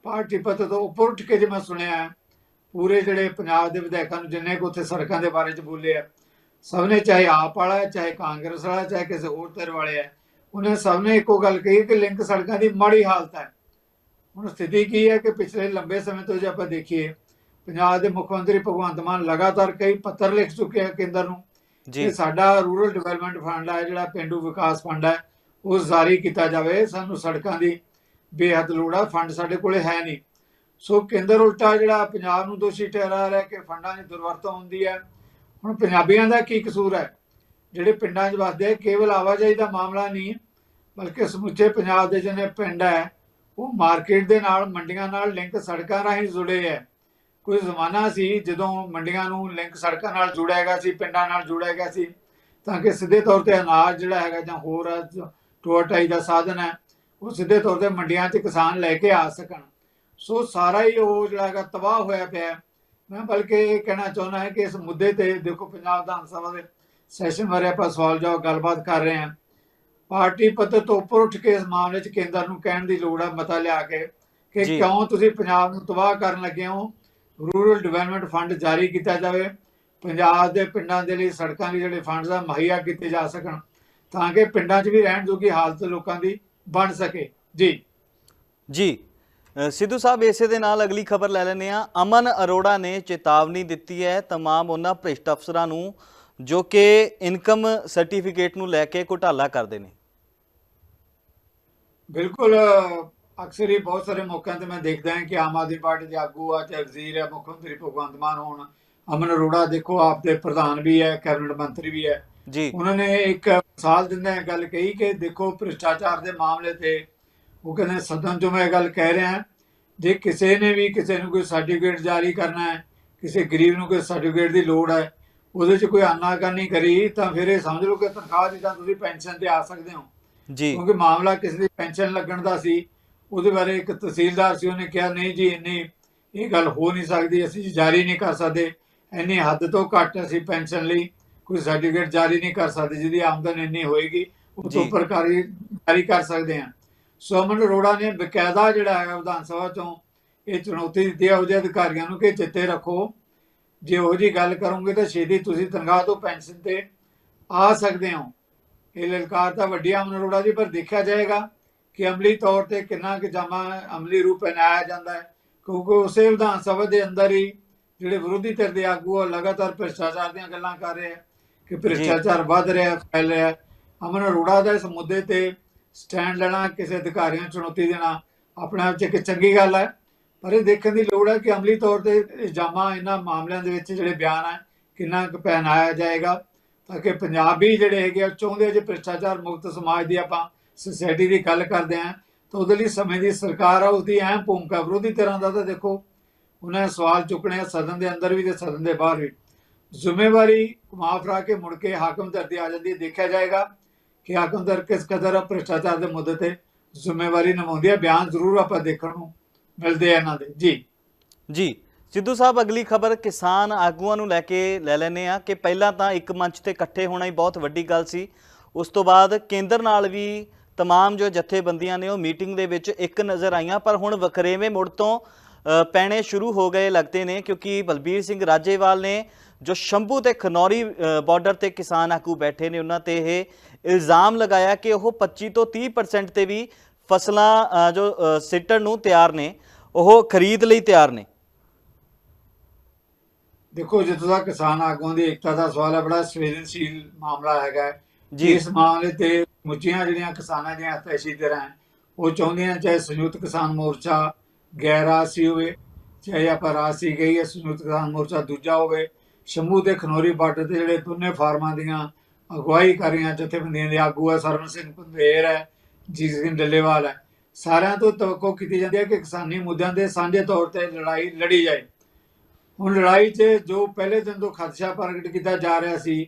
ਪਾਰਟੀ ਪੱਤ ਤੋਂ ਉੱਪਰ ਉੱਠ ਕੇ ਜੇ ਮੈਂ ਸੁਣਿਆ ਪੂਰੇ ਜਿਹੜੇ ਪੰਜਾਬ ਦੇ ਵਿਧਾਇਕਾਂ ਨੂੰ ਜਿੰਨੇ ਕੁ ਉੱਥੇ ਸੜਕਾਂ ਦੇ ਬਾਰੇ ਚ ਬੋਲੇ ਆ ਸਭ ਨੇ ਚਾਹੇ ਆਪ ਵਾਲਾ ਚਾਹੇ ਕਾਂਗਰਸ ਵਾਲਾ ਚਾਹੇ ਕਿਸੇ ਹੋਰ ਧਿਰ ਵਾਲੇ ਆ ਉਹਨੇ ਸਭ ਨੇ ਇੱਕੋ ਗੱਲ ਕਹੀ ਕਿ ਲਿੰਕ ਸੜਕਾਂ ਦੀ ਮਾੜੀ ਹਾਲਤ ਹੈ। ਹੁਣ ਸਥਿਤੀ ਕੀ ਹੈ ਕਿ ਪਿਛਲੇ ਲੰਬੇ ਸਮੇਂ ਤੋਂ ਜੇ ਆਪਾਂ ਦੇਖੀਏ ਪੰਜਾਬ ਦੇ ਮੁੱਖ ਮੰਤਰੀ ਭਗਵੰਤ ਮਾਨ ਲਗਾਤਾਰ ਕਈ ਪੱਤਰ ਲਿਖ ਚੁੱਕੇ ਆ ਕੇਂਦਰ ਨੂੰ ਜੀ। ਸਾਡਾ ਰੂਰਲ ਡਿਵੈਲਪਮੈਂਟ ਫੰਡ ਹੈ ਜਿਹੜਾ ਪਿੰਡੂ ਵਿਕਾਸ ਫੰਡ ਹੈ ਉਹ ਜਾਰੀ ਕੀਤਾ ਜਾਵੇ ਸਾਨੂੰ ਸੜਕਾਂ ਦੀ ਬੇਹੱਦ ਲੋੜ ਆ, ਫੰਡ ਸਾਡੇ ਕੋਲੇ ਹੈ ਨਹੀਂ। ਸੋ ਕੇਂਦਰ ਉਲਟਾ ਜਿਹੜਾ ਪੰਜਾਬ ਨੂੰ ਦੋਸ਼ੀ ਠਹਿਰਾ ਰਿਹਾ ਕਿ ਫੰਡਾਂ ਦੀ ਦੁਰਵਰਤੋਂ ਹੁੰਦੀ ਹੈ। ਹੁਣ ਪੰਜਾਬੀਆਂ ਦਾ ਕੀ ਕਸੂਰ ਹੈ? ਜਿਹੜੇ ਪਿੰਡਾਂ 'ਚ ਵਸਦੇ ਆ, ਕੇਵਲ ਆਵਾਜਾਈ ਦਾ ਮਾਮਲਾ ਨਹੀਂ ਬਲਕਿ ਸਮੁੱਚੇ ਪੰਜਾਬ ਦੇ ਜਿਹਨੇ ਪਿੰਡ ਹੈ, ਉਹ ਮਾਰਕੀਟ ਦੇ ਨਾਲ, ਮੰਡੀਆਂ ਨਾਲ ਲਿੰਕ ਸੜਕਾਂ ਰਾਹੀਂ ਜੁੜੇ ਹੈ। ਕੋਈ ਜ਼ਮਾਨਾ ਸੀ ਜਦੋਂ ਮੰਡੀਆਂ ਨੂੰ ਲਿੰਕ ਸੜਕਾਂ ਨਾਲ ਜੁੜਿਆ ਗਿਆ ਸੀ, ਪਿੰਡਾਂ ਨਾਲ ਜੁੜਿਆ ਗਿਆ ਸੀ, ਤਾਂ ਕਿ ਸਿੱਧੇ ਤੌਰ ਤੇ ਅਨਾਜ ਜਿਹੜਾ ਹੈਗਾ ਜਾਂ ਹੋਰ ਟੋਟਾਈ ਦਾ ਸਾਧਨ ਹੈ ਉਹ ਸਿੱਧੇ ਤੌਰ ਤੇ ਮੰਡੀਆਂ 'ਚ ਕਿਸਾਨ ਲੈ ਕੇ ਆ ਸਕਣ। ਸੋ ਸਾਰਾ ਹੀ ਉਹ ਜਿਹੜਾ ਹੈਗਾ ਤਬਾਹ ਹੋਇਆ ਪਿਆ। ਮੈਂ ਬਲਕਿ ਇਹ ਕਹਿਣਾ ਚਾਹੁੰਦਾ ਹਾਂ ਕਿ ਇਸ ਮੁੱਦੇ ਤੇ ਦੇਖੋ ਪੰਜਾਬ ਵਿਧਾਨ ਸਭਾ ਦੇ ਸੈਸ਼ਨ ਬਾਰੇ ਆਪਾਂ ਸਵਾਲ ਜਵਾਬ ਗੱਲਬਾਤ ਕਰ ਰਹੇ ਹਾਂ। ਪਾਰਟੀ ਪੱਧਰ ਤੋਂ ਉੱਪਰ ਉੱਠ ਕੇ ਇਸ ਮਾਮਲੇ 'ਚ ਕੇਂਦਰ ਨੂੰ ਕਹਿਣ ਦੀ ਲੋੜ ਹੈ ਮਤਾ ਲਿਆ ਕੇ ਕਿ। ਕਿਉਂ ਤੁਸੀਂ ਪੰਜਾਬ ਨੂੰ ਤਬਾਹ ਕਰਨ ਲੱਗੇ ਹੋ? ਰੂਰਲ ਡਿਵੈਲਪਮੈਂਟ ਫੰਡ ਜਾਰੀ ਕੀਤਾ ਜਾਵੇ। ਪੰਜਾਬ ਦੇ ਪਿੰਡਾਂ ਦੇ ਲਈ ਸੜਕਾਂ ਲਈ ਜਿਹੜੇ ਫੰਡਸ ਆ ਮੁਹੱਈਆ ਕੀਤੇ ਜਾ ਸਕਣ। ਤਾਂ ਕਿ ਪਿੰਡਾਂ 'ਚ ਵੀ ਰਹਿਣ ਜੋਗੀ ਹਾਲਤ ਲੋਕਾਂ ਦੀ ਬਣ ਸਕੇ ਜੀ ਜੀ ਅ, ਸਿੱਧੂ ਸਾਹਿਬ ਇਸੇ ਦੇ ਨਾਲ ਅਗਲੀ ਖਬਰ ਲੈ ਲੈਂਦੇ ਆ ਅਮਨ ਅਰੋੜਾ ਨੇ ਚੇਤਾਵਨੀ ਦਿੱਤੀ ਹੈ तमाम ਉਹਨਾਂ ਭ੍ਰਿਸ਼ਟ ਅਫਸਰਾਂ ਨੂੰ ਜੋ ਕਿ ਇਨਕਮ ਸਰਟੀਫਿਕੇਟ ਨੂੰ ਲੈ ਕੇ ਘੁਟਾਲਾ ਕਰਦੇ ਨੇ ਬਿਲਕੁਲ ਅ, ਅਕਸਰ ਹੀ ਬਹੁਤ ਸਾਰੇ ਮੌਕਿਆਂ ਤੇ ਮੈਂ ਦੇਖਦਾ ਹਾਂ ਕਿ ਆਮ ਆਦਮੀ ਪਾਰਟੀ ਦੇ ਆਗੂ ਆ ਚਾਹੇ ਵਜ਼ੀਰ ਹੈ ਮੁੱਖ ਮੰਤਰੀ ਭਗਵੰਤ ਮਾਨ ਹੋਣ ਅਮਨ ਅਰੋੜਾ ਦੇਖੋ ਆਪ ਦੇ ਪ੍ਰਧਾਨ ਵੀ ਹੈ ਕੈਬਨਿਟ ਮੰਤਰੀ ਵੀ ਹੈ ਜੀ। ਉਹਨਾਂ ਨੇ ਇੱਕ ਮਿਸਾਲ ਦਿੰਦੇ ਇਹ ਗੱਲ ਕਹੀ ਕਿ ਦੇਖੋ ਭ੍ਰਿਸ਼ਟਾਚਾਰ ਦੇ ਮਾਮਲੇ ਤੇ ਉਹ ਕਹਿੰਦੇ ਸਦਨ 'ਚੋਂ ਮੈਂ ਗੱਲ ਕਹਿ ਰਿਹਾ ਜੇ ਕਿਸੇ ਨੇ ਵੀ ਕਿਸੇ ਨੂੰ ਕੋਈ ਸਰਟੀਫਿਕੇਟ ਜਾਰੀ ਕਰਨਾ ਹੈ ਕਿਸੇ ਗਰੀਬ ਨੂੰ ਕੋਈ ਸਰਟੀਫਿਕੇਟ ਦੀ ਲੋੜ ਹੈ ਉਹਦੇ 'ਚ ਕੋਈ ਆਨਾਕਾਨੀ ਕਰੀ ਤਾਂ ਫਿਰ ਇਹ ਸਮਝ ਲਓ ਕਿ ਤਨਖਾਹ ਦੀ ਤਾਂ ਤੁਸੀਂ ਪੈਨਸ਼ਨ ਤੇ ਆ ਸਕਦੇ ਹੋ। ਜੀ। ਕਿਉਂਕਿ ਮਾਮਲਾ ਕਿਸੇ ਦੀ ਪੈਨਸ਼ਨ ਲੱਗਣ ਦਾ ਸੀ ਉਹਦੇ ਬਾਰੇ ਇੱਕ ਤਹਿਸੀਲਦਾਰ ਸੀ ਉਹਨੇ ਕਿਹਾ ਨਹੀਂ ਜੀ ਇੰਨੀ ਇਹ ਗੱਲ ਹੋ ਨਹੀਂ ਸਕਦੀ ਅਸੀਂ ਜਾਰੀ ਨਹੀਂ ਕਰ ਸਕਦੇ ਇੰਨੀ ਹੱਦ ਤੋਂ ਘੱਟ ਅਸੀਂ ਪੈਨਸ਼ਨ ਲਈ ਕੋਈ ਸਰਟੀਫਿਕੇਟ ਜਾਰੀ ਨਹੀਂ ਕਰ ਸਕਦੇ ਜਿਹਦੀ ਆਮਦਨ ਇੰਨੀ ਹੋਏਗੀ ਉਹ ਜੀ। ਤੋਂ ਉੱਪਰ ਜਾਰੀ ਕਰ ਸਕਦੇ ਹਾਂ। ਸੋ ਅਮਨ ਅਰੋੜਾ ਨੇ ਬਕਾਇਦਾ ਜਿਹੜਾ ਹੈਗਾ ਵਿਧਾਨ ਸਭਾ ਚੋਂ ਇਹ ਚੁਣੌਤੀ ਦਿੱਤੀ ਹੈ ਉਹਦੇ ਅਧਿਕਾਰੀਆਂ ਨੂੰ ਕਿ ਚਿੱਤੇ ਰੱਖੋ। ਜੇ ਉਹ ਜੀ ਗੱਲ ਕਰੋਗੇ ਤਾਂ ਛੇਤੀ ਤੁਸੀਂ ਤਨਖਾਹ ਤੋਂ ਪੈਨਸ਼ਨ ਤੇ ਆ ਸਕਦੇ ਹੋ। ਇਹ ਲਲਕਾਰ ਤਾਂ ਵੱਡੀ ਅਮਨ ਅਰੋੜਾ ਦੀ ਪਰ ਦੇਖਿਆ ਜਾਏਗਾ ਕਿ ਅਮਲੀ ਤੌਰ ਤੇ ਕਿੰਨਾ ਕੁ ਜਮਾ ਅਮਲੀ ਰੂਪ ਪਹਿਨਾਇਆ ਜਾਂਦਾ ਹੈ। ਕਿਉਂਕਿ ਉਸੇ ਵਿਧਾਨ ਸਭਾ ਦੇ ਅੰਦਰ ਹੀ ਜਿਹੜੇ ਵਿਰੋਧੀ ਧਿਰ ਦੇ ਆਗੂ ਆ ਲਗਾਤਾਰ ਭ੍ਰਿਸ਼ਟਾਚਾਰ ਦੀਆਂ ਗੱਲਾਂ ਕਰ ਰਹੇ ਆ। ਕਿ ਭ੍ਰਿਸ਼ਟਾਚਾਰ ਵੱਧ ਰਿਹਾ ਫੈਲ ਰਿਹਾ। ਅਮਨ ਅਰੋੜਾ ਦਾ ਇਸ ਮੁੱਦੇ ਤੇ ਸਟੈਂਡ ਲੈਣਾ ਕਿਸੇ ਅਧਿਕਾਰੀਆਂ ਨੂੰ ਚੁਣੌਤੀ ਦੇਣਾ ਆਪਣੇ ਆਪ 'ਚ ਇੱਕ ਚੰਗੀ ਗੱਲ ਹੈ। ਪਰ ਇਹ ਦੇਖਣ ਦੀ ਲੋੜ ਹੈ ਕਿ ਅਮਲੀ ਤੌਰ ਤੇ ਇਲਜ਼ਾਮਾਂ ਇਹਨਾਂ ਮਾਮਲਿਆਂ ਦੇ ਵਿੱਚ ਜਿਹੜੇ ਬਿਆਨ ਹੈ ਕਿੰਨਾ ਕੁ ਪਹਿਨਾਇਆ ਜਾਏਗਾ। ਤਾਂ ਕਿ ਪੰਜਾਬੀ ਜਿਹੜੇ ਹੈਗੇ ਚਾਹੁੰਦੇ ਜੇ ਭ੍ਰਿਸ਼ਟਾਚਾਰ ਮੁਕਤ ਸਮਾਜ ਦੀ ਆਪਾਂ ਸੁਸਾਇਟੀ ਦੀ ਗੱਲ ਕਰਦੇ ਆਂ ਤਾਂ ਉਹਦੇ ਲਈ ਸਮੇਂ ਦੀ ਸਰਕਾਰ ਆ ਉਹਦੀ ਅਹਿਮ ਭੂਮਿਕਾ ਵਿਰੋਧੀ ਤਰ੍ਹਾਂ ਦਾ ਤਾਂ ਦੇਖੋ ਉਹਨਾਂ ਸਵਾਲ ਚੁੱਕਣੇ ਸਦਨ ਦੇ ਅੰਦਰ ਵੀ ਤੇ ਸਦਨ ਦੇ ਬਾਹਰ ਵੀ। ਜ਼ਿੰਮੇਵਾਰੀ ਘੁਮਾ ਕੇ ਮੁੜ ਕੇ ਹਾਕਮ ਦਰ ਆ ਜਾਂਦੀ ਹੈ, ਦੇਖਿਆ ਜਾਏਗਾ ਕਿ ਹਾਕਮ ਦਰ ਕਿਸ ਕਦਰ ਭ੍ਰਿਸ਼ਟਾਚਾਰ ਦੇ ਮੁੱਦੇ ਤੇ ਜ਼ਿੰਮੇਵਾਰੀ ਨਿਭਾਉਂਦੀ ਹੈ। ਬਿਆਨ ਜ਼ਰੂਰ ਆਪਾਂ ਦੇਖਣ ਨੂੰ ਮਿਲਦੇ ਆ ਇਹਨਾਂ ਦੇ। ਜੀ। ਜੀ, ਸਿੱਧੂ ਸਾਹਿਬ, ਅਗਲੀ ਖਬਰ ਕਿਸਾਨ ਆਗੂਆਂ ਨੂੰ ਲੈ ਕੇ ਲੈ ਲੈਨੇ ਆ ਕਿ ਪਹਿਲਾਂ ਤਾਂ ਇੱਕ ਮੰਚ ਤੇ ਇਕੱਠੇ ਹੋਣਾ ਹੀ ਬਹੁਤ ਵੱਡੀ ਗੱਲ ਸੀ। ਉਸ ਤੋਂ ਬਾਅਦ ਕੇਂਦਰ ਨਾਲ ਵੀ ਤਮਾਮ ਜੋ ਜਥੇਬੰਦੀਆਂ ਨੇ ਉਹ ਮੀਟਿੰਗ ਦੇ ਵਿੱਚ ਇੱਕ ਨਜ਼ਰ ਆਈਆਂ, ਪਰ ਹੁਣ ਵਖਰੇਵੇਂ ਮੁੜ ਤੋਂ ਪੈਣੇ ਸ਼ੁਰੂ ਹੋ ਗਏ ਲੱਗਦੇ ਨੇ ਕਿਉਂਕਿ ਬਲਬੀਰ ਸਿੰਘ ਰਾਜੇਵਾਲ ਨੇ ਜੋ ਸ਼ੰਭੂ ਤੇ ਖਨੌਰੀ ਬਾਰਡਰ ਤੇ ਕਿਸਾਨ ਆਗੂ ਬੈਠੇ ਨੇ ਉਹਨਾਂ ਤੇ ਇਹ ਇਲਜ਼ਾਮ ਲਗਾਇਆ ਕਿ ਉਹ 25 ਤੋਂ 30% ਤੇ ਵੀ ਫਸਲਾਂ ਜੋ ਸਿੱਟਣ ਨੂੰ ਤਿਆਰ ਨੇ ਉਹ ਖਰੀਦ ਲਈ ਤਿਆਰ ਨੇ ਦੇਖੋ ਜਿੱਥੋਂ ਤੱਕ ਕਿਸਾਨ ਆਗੂਆਂ ਦੀ ਏਕਤਾ ਦਾ ਸਵਾਲ ਹੈ ਬੜਾ ਸੰਵੇਦਨਸ਼ੀਲ ਮਾਮਲਾ ਹੈਗਾ। ਜੀ ਇਸ ਮਾਮਲੇ ਤੇ ਮੁੱਚੀਆਂ ਜਿਹੜੀਆਂ ਕਿਸਾਨਾਂ ਦੀਆਂ ਹਤਾਸ਼ੀ ਤਰ੍ਹਾਂ ਉਹ ਚਾਹੁੰਦੀਆਂ ਚਾਹੇ ਸੰਯੁਕਤ ਕਿਸਾਨ ਮੋਰਚਾ ਗੈਰਾਸੀ ਹੋਵੇ ਚਾਹੇ ਆਪਾਂ ਰਾਸੀ ਗਈ ਹੈ ਸੰਯੁਕਤ ਕਿਸਾਨ ਮੋਰਚਾ ਦੂਜਾ ਹੋਵੇ ਸ਼ੰਭੂ ਤੇ ਖਨੌਰੀ ਬਾਰਡਰ ਤੇ ਜਿਹੜੇ ਦੋਨੇ ਫਾਰਮਾਂ ਦੀਆਂ ਅਗਵਾਈ ਕਰ ਰਹੀਆਂ ਜਥੇਬੰਦੀਆਂ ਦੇ ਆਗੂ ਹੈ ਸਰਵਨ ਸਿੰਘ ਪੰਧੇਰ ਹੈ, ਜੀਤ ਸਿੰਘ ਡੱਲੇਵਾਲ ਹੈ। ਸਾਰਿਆਂ ਤੋਂ ਤਵੱਕੋ ਕੀਤੀ ਜਾਂਦੀ ਹੈ ਕਿ ਕਿਸਾਨੀ ਮੁੱਦਿਆਂ ਦੇ ਸਾਂਝੇ ਤੌਰ ਤੇ ਲੜਾਈ ਲੜੀ ਜਾਏ। ਹੁਣ ਲੜਾਈ 'ਚ ਜੋ ਪਹਿਲੇ ਦਿਨ ਤੋਂ ਖਦਸ਼ਾ ਪ੍ਰਗਟ ਕੀਤਾ ਜਾ ਰਿਹਾ ਸੀ,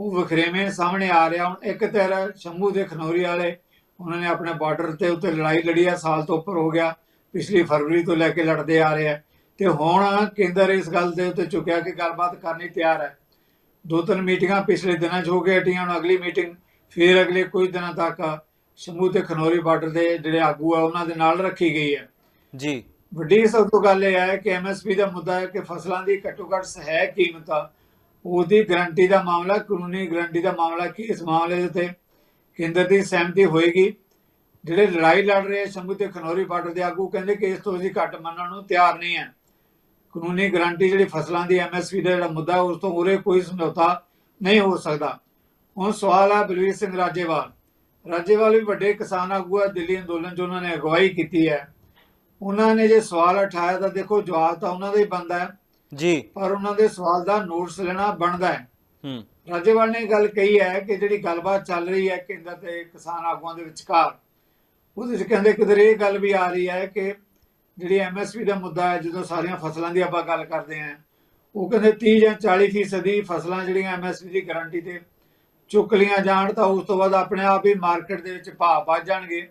ਉਹ ਵਖਰੇਵੇਂ ਸਾਹਮਣੇ ਆ ਰਿਹਾ। ਹੁਣ ਇੱਕ ਧਿਰ ਸ਼ੰਭੂ ਦੇ ਖਨੌਰੀ ਵਾਲੇ, ਉਹਨਾਂ ਨੇ ਆਪਣੇ ਬਾਰਡਰ ਤੇ ਉੱਤੇ ਲੜਾਈ ਲੜੀ ਆ, ਸਾਲ ਤੋਂ ਉੱਪਰ ਹੋ ਗਿਆ, ਪਿਛਲੀ ਫਰਵਰੀ ਤੋਂ ਲੈ ਕੇ ਲੜਦੇ ਆ ਰਹੇ ਆ। ਤੇ ਹੁਣ ਕੇਂਦਰ ਇਸ ਗੱਲ ਦੇ ਉੱਤੇ ਚੁੱਕਿਆ ਕਿ ਗੱਲਬਾਤ ਕਰਨੀ ਤਿਆਰ ਹੈ। ਦੋ ਤਿੰਨ ਮੀਟਿੰਗਾਂ ਪਿਛਲੇ ਦਿਨਾਂ 'ਚ ਹੋ ਕੇ ਹਟੀਆਂ ਹੁਣ ਅਗਲੀ ਮੀਟਿੰਗ ਫਿਰ ਅਗਲੇ ਕੁਝ ਦਿਨਾਂ ਤੱਕ ਸ਼ੰਭੂ ਤੇ ਖਨੌਰੀ ਬਾਰਡਰ ਦੇ ਜਿਹੜੇ ਆਗੂ ਆ ਉਹਨਾਂ ਦੇ ਨਾਲ ਰੱਖੀ ਗਈ ਹੈ। ਜੀ। ਵੱਡੀ ਸਭ ਤੋਂ ਗੱਲ ਇਹ ਹੈ ਕਿ ਐਮਐਸਪੀ ਦਾ ਮੁੱਦਾ ਹੈ ਕਿ ਫਸਲਾਂ ਦੀ ਘੱਟੋ ਘੱਟ ਹੈ ਕੀਮਤ ਉਹਦੀ ਗਰੰਟੀ ਦਾ ਮਾਮਲਾ ਕਾਨੂੰਨੀ ਗਰੰਟੀ ਦਾ ਮਾਮਲਾ ਕਿ ਇਸ ਮਾਮਲੇ ਦੇ ਉੱਤੇ ਕੇਂਦਰ ਦੀ ਸਹਿਮਤੀ ਹੋਏਗੀ। ਜਿਹੜੇ ਲੜਾਈ ਲੜ ਰਹੇ ਸ਼ੰਭੂ ਤੇ ਖਨੌਰੀ ਬਾਰਡਰ ਦੇ ਆਗੂ ਕਹਿੰਦੇ ਕਿ ਇਸ ਤੋਂ ਅਸੀਂ ਘੱਟ ਮੰਨਣ ਨੂੰ ਤਿਆਰ ਨਹੀਂ ਹੈ। ਕਾਨੂੰਨੀ ਗਰੰਟੀ ਜਿਹੜੀ ਫਸਲਾਂ ਦੀ ਐਮਐਸਪੀ ਦਾ ਜਿਹੜਾ ਮੁੱਦਾ ਉਸ ਤੋਂ ਉਰੇ ਕੋਈ ਸਮਝੌਤਾ ਨਹੀਂ ਹੋ ਸਕਦਾ। ਹੁਣ ਸਵਾਲ ਹੈ ਬਲਵੀਰ ਸਿੰਘ ਰਾਜੇਵਾਲ। ਰਾਜੇਵਾਲ ਵੀ ਵੱਡੇ ਕਿਸਾਨ ਆਗੂ ਹੈ ਦਿੱਲੀ ਅੰਦੋਲਨ 'ਚ ਉਹਨਾਂ ਨੇ ਅਗਵਾਈ ਕੀਤੀ ਹੈ। ਉਹਨਾਂ ਨੇ ਜੇ ਸਵਾਲ ਉਠਾਇਆ ਤਾਂ ਦੇਖੋ ਜਵਾਬ ਤਾਂ ਉਹਨਾਂ ਦਾ ਹੀ ਬਣਦਾ ਹੈ। ਜੀ। ਪਰ ਉਹਨਾਂ ਦੇ ਸਵਾਲ ਦਾ ਨੋਟਿਸ ਲੈਣਾ ਬਣਦਾ ਹੈ। ਹੂੰ। ਰਾਜੇਵਾਲ ਨੇ ਗੱਲ ਕਹੀ ਹੈ ਕਿ ਜਿਹੜੀ ਗੱਲਬਾਤ ਚੱਲ ਰਹੀ ਹੈ ਕੇਂਦਰ ਤੇ ਕਿਸਾਨ ਆਗੂਆਂ ਦੇ ਵਿਚਕਾਰ ਉਹਦੇ ਵਿੱਚ ਕਹਿੰਦੇ ਕਿਧਰ ਇਹ ਗੱਲ ਵੀ ਆ ਰਹੀ ਹੈ ਕਿ ਜਿਹੜੀ ਐਮਐਸਪੀ ਦਾ ਮੁੱਦਾ ਹੈ ਜਦੋਂ ਸਾਰੀਆਂ ਫਸਲਾਂ ਦੀ ਆਪਾਂ ਗੱਲ ਕਰਦੇ ਹਾਂ ਉਹ ਕਹਿੰਦੇ 30 ਜਾਂ 40 ਫੀਸਦੀ ਫਸਲਾਂ ਜਿਹੜੀਆਂ ਐਮਐਸਪੀ ਦੀ ਗਾਰੰਟੀ ਤੇ ਚੁੱਕ ਲੀਆਂ ਜਾਣ ਤਾਂ ਉਸ ਤੋਂ ਬਾਅਦ ਆਪਣੇ ਆਪ ਹੀ ਮਾਰਕੀਟ ਦੇ ਵਿੱਚ ਭਾਅ ਵੱਧ ਜਾਣਗੇ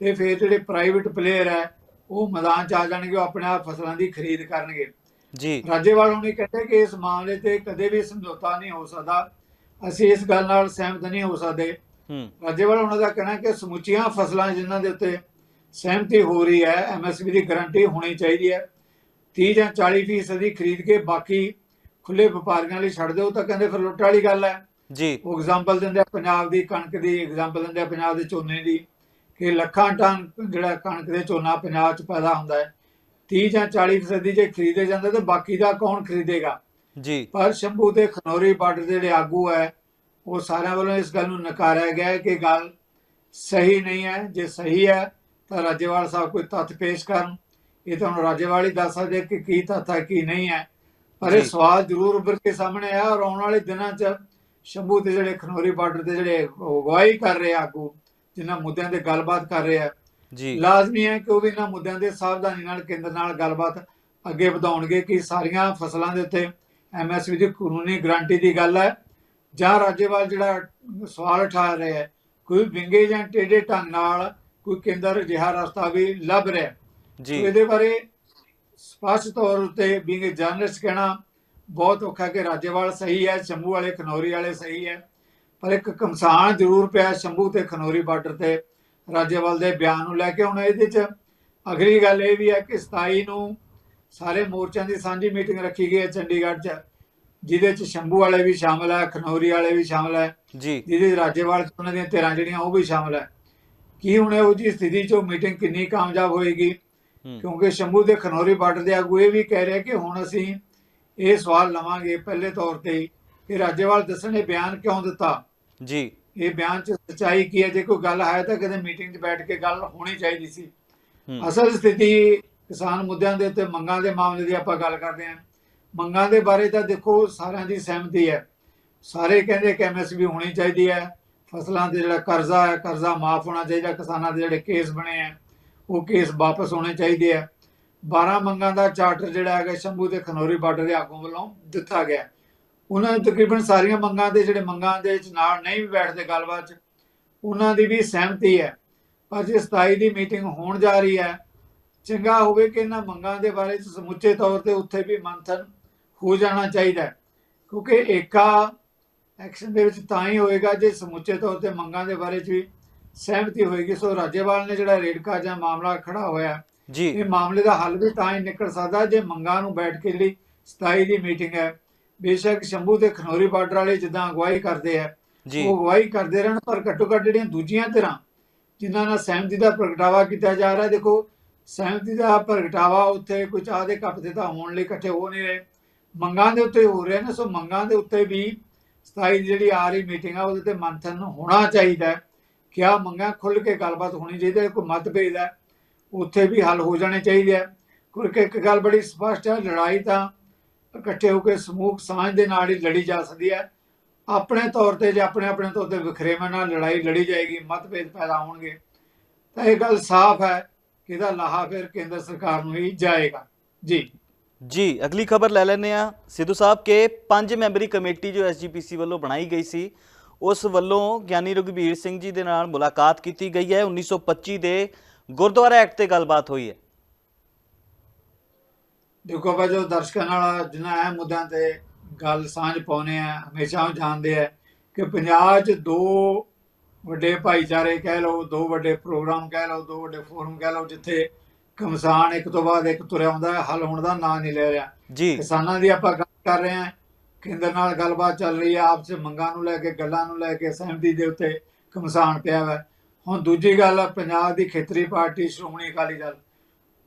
ਤੇ ਫਿਰ ਜਿਹੜੇ ਪ੍ਰਾਈਵੇਟ ਪਲੇਅਰ ਹੈ ਉਹ ਮੈਦਾਨ 'ਚ ਆ ਜਾਣਗੇ ਉਹ ਆਪਣੇ ਆਪ ਫਸਲਾਂ ਦੀ ਖਰੀਦ ਕਰਨਗੇ। ਜੀ। ਰਾਜੇਵਾਲ ਹੁਣੇ ਕਹਿੰਦੇ ਕਿ ਇਸ ਮਾਮਲੇ ਤੇ ਕਦੇ ਵੀ ਸਮਝੌਤਾ ਨਹੀਂ ਹੋ ਸਕਦਾ। ਅਸੀਂ ਇਸ ਗੱਲ ਨਾਲ ਸਹਿਮਤ ਨਹੀਂ ਹੋ ਸਕਦੇ। ਹੂੰ। ਰਾਜੇਵਾਲ ਉਹਨਾਂ ਦਾ ਕਹਿਣਾ ਕਿ ਸਮੁੱਚੀਆਂ ਫਸਲਾਂ ਜਿਨ੍ਹਾਂ ਦੇ ਉੱਤੇ ਸਹਿਮਤੀ ਹੋ ਰਹੀ ਹੈ ਐਮਐਸਪੀ ਦੀ ਗਾਰੰਟੀ ਹੋਣੀ ਚਾਹੀਦੀ ਹੈ। 30 ਜਾਂ 40 ਫੀਸਦ ਦੀ ਖਰੀਦ ਕੇ ਬਾਕੀ ਖੁੱਲੇ ਵਪਾਰੀਆਂ ਲਈ ਛੱਡ ਦਿਓ ਤਾਂ ਕਹਿੰਦੇ ਫਿਰ ਲੁੱਟ ਵਾਲੀ ਗੱਲ ਹੈ। ਜੀ। ਉਹ ਐਗਜ਼ਾਮਪਲ ਦਿੰਦੇ ਆ ਪੰਜਾਬ ਦੀ ਕਣਕ ਦੀ ਐਗਜ਼ਾਮਪਲ ਦਿੰਦੇ ਆ ਪੰਜਾਬ ਦੇ ਝੋਨੇ ਦੀ ਕਿ ਲੱਖਾਂ ਟਨ ਜਿਹੜਾ ਕਣਕ ਦੇ ਝੋਨਾ ਪੰਜਾਬ 'ਚ ਪੈਦਾ ਹੁੰਦਾ ਹੈ। 30 ਜਾਂ 40 ਫੀਸਦ ਦੀ ਜੇ ਖਰੀਦੇ ਜਾਂਦੇ ਤਾਂ ਬਾਕੀ ਦਾ ਕੌਣ ਖਰੀਦੇਗਾ? ਜੀ। ਪਰ ਸ਼ੰਭੂ ਤੇ ਖਨੌਰੀ ਬਾਰਡਰ ਦੇ ਜਿਹੜੇ ਆਗੂ ਹੈ ਉਹ ਸਾਰਿਆਂ ਵੱਲੋਂ ਇਸ ਗੱਲ ਨੂੰ ਨਕਾਰਿਆ ਗਿਆ ਹੈ ਕਿ ਗੱਲ ਸਹੀ ਨਹੀਂ ਹੈ। ਜੇ ਸਹੀ ਹੈ ਰਾਜੇਵਾਲ ਸਾਹਿਬ ਕੋਈ ਤੱਥ ਪੇਸ਼ ਕਰਨ ਇਹ ਤਾਂ ਹੁਣ ਰਾਜੇਵਾਲ ਹੀ ਦੱਸ ਸਕਦੇ ਕਿ ਕੀ ਤੱਥ ਹੈ ਕੀ ਨਹੀਂ ਹੈ। ਪਰ ਇਹ। ਸਵਾਲ ਜ਼ਰੂਰ ਉੱਭਰ ਕੇ ਸਾਹਮਣੇ ਆਇਆ ਔਰ ਆਉਣ ਵਾਲੇ ਦਿਨਾਂ 'ਚ ਸ਼ੰਭੂ ਤੇ ਜਿਹੜੇ ਖਨੌਰੀ ਬਾਰਡਰ ਤੇ ਜਿਹੜੇ ਅਗਵਾਈ ਕਰ ਰਹੇ ਆਗੂ ਜਿਨ੍ਹਾਂ ਮੁੱਦਿਆਂ ਤੇ ਗੱਲਬਾਤ ਕਰ ਰਹੇ ਆ। ਜੀ। ਲਾਜ਼ਮੀ ਹੈ ਕਿ ਉਹ ਵੀ ਇਹਨਾਂ ਮੁੱਦਿਆਂ ਦੇ ਸਾਵਧਾਨੀ ਨਾਲ ਕੇਂਦਰ ਨਾਲ ਗੱਲਬਾਤ ਅੱਗੇ ਵਧਾਉਣਗੇ ਕਿ ਸਾਰੀਆਂ ਫਸਲਾਂ ਦੇ ਉੱਤੇ ਐਮਐਸਪੀ ਦੀ ਕਾਨੂੰਨੀ ਗਾਰੰਟੀ ਦੀ ਗੱਲ ਹੈ ਜਾਂ ਰਾਜੇਵਾਲ ਜਿਹੜਾ ਸਵਾਲ ਉਠਾ ਰਿਹਾ ਹੈ ਕੋਈ ਵਿੰਗੇ ਜਾਂ ਟੇਢੇ ਢੰਗ ਨਾਲ ਕੋਈ ਕੇਂਦਰ ਅਜਿਹਾ ਰਸਤਾ ਵੀ ਲੱਭ ਰਿਹਾ। ਜੀ। ਇਹਦੇ ਬਾਰੇ ਸਪਸ਼ਟ ਤੌਰ ਉੱਤੇ ਬੀਂਗ ਜਰਨਲਿਸਟ ਕਹਿਣਾ ਬਹੁਤ ਔਖਾ ਕਿ ਰਾਜੇਵਾਲ ਸਹੀ ਹੈ ਸ਼ੰਭੂ ਵਾਲੇ ਖਨੌਰੀ ਵਾਲੇ ਸਹੀ ਹੈ। ਪਰ ਇੱਕ ਕਮਸਾਨ ਜ਼ਰੂਰ ਪਿਆ ਸ਼ੰਭੂ ਤੇ ਖਨੌਰੀ ਬਾਰਡਰ ਤੇ ਰਾਜੇਵਾਲ ਦੇ ਬਿਆਨ ਨੂੰ ਲੈ ਕੇ। ਹੁਣ ਇਹਦੇ ਚ ਅਗਲੀ ਗੱਲ ਇਹ ਵੀ ਹੈ ਕਿ 27 ਨੂੰ ਸਾਰੇ ਮੋਰਚਿਆਂ ਦੀ ਸਾਂਝੀ ਮੀਟਿੰਗ ਰੱਖੀ ਗਈ ਹੈ ਚੰਡੀਗੜ੍ਹ 'ਚ ਜਿਹਦੇ ਚ ਸ਼ੰਭੂ ਵਾਲੇ ਵੀ ਸ਼ਾਮਲ ਹੈ ਖਨੌਰੀ ਵਾਲੇ ਵੀ ਸ਼ਾਮਲ ਹੈ। ਜੀ। ਜਿਹਦੇ 'ਚ ਰਾਜੇਵਾਲ ਤੇ ਉਹਨਾਂ ਦੀਆਂ ਧਿਰਾਂ ਜਿਹੜੀਆਂ ਉਹ ਵੀ ਸ਼ਾਮਲ ਹੈ। ਕੀ ਹੁਣ ਇਹੋ ਜਿਹੀ ਸਥਿਤੀ 'ਚ ਮੀਟਿੰਗ ਕਿੰਨੀ ਕਾਮਯਾਬ ਹੋਏਗੀ? ਕਿਉਂਕਿ ਸ਼ੰਭੂ ਦੇ ਖਨੌਰੀ ਬਾਰਡਰ ਦੇ ਆਗੂ ਇਹ ਵੀ ਕਹਿ ਰਹੇ ਕਿ ਹੁਣ ਅਸੀਂ ਇਹ ਸਵਾਲ ਲਵਾਂਗੇ ਪਹਿਲੇ ਤੌਰ ਤੇ ਕਿ ਰਾਜੇਵਾਲ ਦੱਸਣ ਬਿਆਨ ਕਿਉਂ ਦਿੱਤਾ? ਜੀ। ਇਹ ਬਿਆਨ 'ਚ ਸੱਚਾਈ ਕੀ ਹੈ? ਜੇ ਕੋਈ ਗੱਲ ਹੈ ਤਾਂ ਕਦੇ ਮੀਟਿੰਗ 'ਚ ਬੈਠ ਕੇ ਗੱਲ ਹੋਣੀ ਚਾਹੀਦੀ ਸੀ। ਅਸਲ ਸਥਿਤੀ ਕਿਸਾਨ ਮੁੱਦਿਆਂ ਦੇ ਉੱਤੇ ਮੰਗਾਂ ਦੇ ਮਾਮਲੇ ਦੀ ਆਪਾਂ ਗੱਲ ਕਰਦੇ ਹਾਂ। ਮੰਗਾਂ ਦੇ ਬਾਰੇ ਤਾਂ ਦੇਖੋ ਸਾਰਿਆਂ ਦੀ ਸਹਿਮਤੀ ਹੈ। ਸਾਰੇ ਕਹਿੰਦੇ ਕਿ ਐਮਐਸਪੀ ਹੋਣੀ ਚਾਹੀਦੀ ਹੈ। ਫਸਲਾਂ ਤੇ ਜਿਹੜਾ ਕਰਜ਼ਾ ਹੈ, ਕਰਜ਼ਾ ਮਾਫ ਹੋਣਾ ਚਾਹੀਦਾ, ਕਿਸਾਨਾਂ ਦੇ ਜਿਹੜੇ ਕੇਸ ਬਣੇ ਆ, ਉਹ ਕੇਸ ਵਾਪਸ ਹੋਣੇ ਚਾਹੀਦੇ ਆ। 12 ਮੰਗਾਂ ਦਾ ਚਾਰਟਰ ਜਿਹੜਾ ਹੈਗਾ ਸ਼ੰਭੂ ਤੇ ਖਨੌਰੀ ਬਾਰਡਰ ਦੇ ਆਗੂ ਵੱਲੋਂ ਦਿੱਤਾ ਗਿਆ। ਉਹਨਾਂ ਨੇ ਤਕਰੀਬਨ ਸਾਰੀਆਂ ਮੰਗਾਂ ਦੇ ਜਿਹੜੇ ਮੰਗਾਂ ਦੇ ਵਿੱਚ ਨਾਲ ਨਹੀਂ ਵੀ ਬੈਠਦੇ ਗੱਲਬਾਤ 'ਚ, ਉਹਨਾਂ ਦੀ ਵੀ ਸਹਿਮਤੀ ਹੈ। ਪਰ ਜੇ 27 ਦੀ ਮੀਟਿੰਗ ਹੋਣ ਜਾ ਰਹੀ ਹੈ, ਚੰਗਾ ਹੋਵੇ ਕਿ ਇਹਨਾਂ ਮੰਗਾਂ ਦੇ ਬਾਰੇ 'ਚ ਸਮੁੱਚੇ ਤੌਰ ਤੇ ਉੱਥੇ ਵੀ ਮੰਥਨ ਹੋ ਜਾਣਾ ਚਾਹੀਦਾ ਕਿਉਂਕਿ ਏਕਾ ਐਕਸ਼ਨ ਦੇ ਵਿੱਚ ਤਾਂ ਹੀ ਹੋਏਗਾ ਜੇ ਸਮੁੱਚੇ ਤੌਰ ਤੇ ਮੰਗਾਂ ਦੇ ਬਾਰੇ 'ਚ ਵੀ ਸਹਿਮਤੀ ਹੋਏਗੀ। ਸੋ ਰਾਜੇਵਾਲ ਨੇ ਜਿਹੜਾ ਰੇੜਕਾ ਜਾਂ ਮਾਮਲਾ ਖੜਾ ਹੋਇਆ ਜੀ। ਇਹ ਮਾਮਲੇ ਦਾ ਹੱਲ ਵੀ ਤਾਂ ਹੀ ਨਿਕਲ ਸਕਦਾ ਜੇ ਮੰਗਾਂ ਨੂੰ ਬੈਠ ਕੇ ਜਿਹੜੀ 27 ਦੀ ਮੀਟਿੰਗ ਹੈ ਬੇਸ਼ੱਕ ਸ਼ੰਭੂ ਤੇ ਖਨੌਰੀ ਬਾਰਡਰ ਵਾਲੇ ਜਿੱਦਾਂ ਅਗਵਾਈ ਕਰਦੇ ਆ ਉਹ ਅਗਵਾਈ ਕਰਦੇ ਰਹਿਣ ਪਰ ਘੱਟੋ ਘੱਟ ਜਿਹੜੀਆਂ ਦੂਜੀਆਂ ਧਿਰਾਂ ਜਿਨ੍ਹਾਂ ਨਾਲ ਸਹਿਮਤੀ ਦਾ ਪ੍ਰਗਟਾਵਾ ਕੀਤਾ ਜਾ ਰਿਹਾ ਦੇਖੋ ਸਹਿਮਤੀ ਦਾ ਪ੍ਰਗਟਾਵਾ ਉੱਥੇ ਕੋਈ ਚਾਹ ਦੇ ਕੱਪ ਤੇ ਤਾਂ ਹੋਣ ਲਈ ਇਕੱਠੇ ਹੋ ਨਹੀਂ ਰਹੇ। ਮੰਗਾਂ ਦੇ ਉੱਤੇ ਹੋ ਰਹੇ ਨੇ ਸੋ ਮੰਗਾਂ ਦੇ ਉੱਤੇ ਵੀ 27 ਜਿਹੜੀ ਆ ਰਹੀ ਮੀਟਿੰਗ ਆ, ਉਹਦੇ ਤੇ ਮੰਥਨ ਹੋਣਾ ਚਾਹੀਦਾ ਹੈ। ਕਿਆ ਮੰਗਾਂ ਖੁੱਲ ਕੇ ਗੱਲਬਾਤ ਹੋਣੀ ਚਾਹੀਦੀ ਹੈ, ਕੋਈ ਮਤਭੇਦ ਹੈ, ਉੱਥੇ ਵੀ ਹੱਲ ਹੋ ਜਾਣੇ ਚਾਹੀਦੇ ਆ ਕਿਉਂਕਿ ਇੱਕ ਗੱਲ ਬੜੀ ਸਪਸ਼ਟ ਹੈ, ਲੜਾਈ ਤਾਂ ਇਕੱਠੇ ਹੋ ਕੇ ਸਮੂਹ ਸਾਂਝ ਦੇ ਨਾਲ ਹੀ ਲੜੀ ਜਾ ਸਕਦੀ ਹੈ। ਆਪਣੇ ਤੌਰ ਤੇ ਜੇ ਆਪਣੇ ਆਪਣੇ ਤੌਰ ਤੇ ਵਖਰੇਵਾਂ ਨਾਲ ਲੜਾਈ ਲੜੀ ਜਾਏਗੀ, ਮਤਭੇਦ ਪੈਦਾ ਹੋਣਗੇ, ਤਾਂ ਇਹ ਗੱਲ ਸਾਫ਼ ਹੈ ਕਿ ਇਹਦਾ ਲਾਹਾ ਫਿਰ ਕੇਂਦਰ ਸਰਕਾਰ ਨੂੰ ਹੀ ਜਾਏਗਾ। ਜੀ। ਜੀ, ਅਗਲੀ ਖਬਰ ਲੈ ਲੈਂਦੇ ਆ ਸਿੱਧੂ ਸਾਹਿਬ, ਕੇ ਪੰਜ ਮੈਂਬਰੀ ਕਮੇਟੀ ਜੋ ਐਸਜੀਪੀਸੀ ਵੱਲੋਂ ਬਣਾਈ ਗਈ ਸੀ, ਉਸ ਵੱਲੋਂ ਗਿਆਨੀ ਰਘਬੀਰ ਸਿੰਘ ਜੀ ਦੇ ਨਾਲ ਮੁਲਾਕਾਤ ਕੀਤੀ ਗਈ ਹੈ। 1925 ਦੇ ਗੁਰਦੁਆਰਾ ਐਕਟ ਤੇ ਗੱਲਬਾਤ ਹੋਈ ਹੈ। ਦੇਖੋ ਬਾ ਜੋ ਦਰਸ਼ਕਾਂ ਨਾਲ ਜਿਨ੍ਹਾਂ ਅਹਿਮ ਮੁੱਦਿਆਂ ਤੇ ਗੱਲ ਸਾਂਝ ਪਾਉਨੇ ਆ ਹਮੇਸ਼ਾ ਉਹ ਜਾਣਦੇ ਆ ਕਿ ਪੰਜਾਬ 'ਚ ਦੋ ਵੱਡੇ ਭਾਈਚਾਰੇ ਕਹਿ ਲਓ, ਦੋ ਵੱਡੇ ਪ੍ਰੋਗਰਾਮ ਕਹਿ ਲਓ, ਦੋ ਵੱਡੇ ਫੋਰਮ ਕਹਿ ਲਓ, ਜਿੱਥੇ ਕਮਸਾਨ ਇੱਕ ਤੋਂ ਬਾਅਦ ਇੱਕ ਤੁਰਿਆ ਹੁੰਦਾ ਹੈ, ਹੱਲ ਹੋਣ ਦਾ ਨਾਂ ਨਹੀਂ ਲੈ ਰਿਹਾ। ਜੀ। ਕਿਸਾਨਾਂ ਦੀ ਆਪਾਂ ਗੱਲ ਕਰ ਰਹੇ ਹਾਂ ਕੇਂਦਰ ਨਾਲ ਗੱਲਬਾਤ ਚੱਲ ਰਹੀ ਹੈ ਆਪਸ ਮੰਗਾਂ ਨੂੰ ਲੈ ਕੇ ਗੱਲਾਂ ਨੂੰ ਲੈ ਕੇ ਸਹਿਮਤੀ ਦੇ ਉੱਤੇ ਕਮਸਾਨ ਪਿਆ ਵਾ ਹੁਣ ਦੂਜੀ ਗੱਲ ਪੰਜਾਬ ਦੀ ਖੇਤਰੀ ਪਾਰਟੀ ਸ਼੍ਰੋਮਣੀ ਅਕਾਲੀ ਦਲ।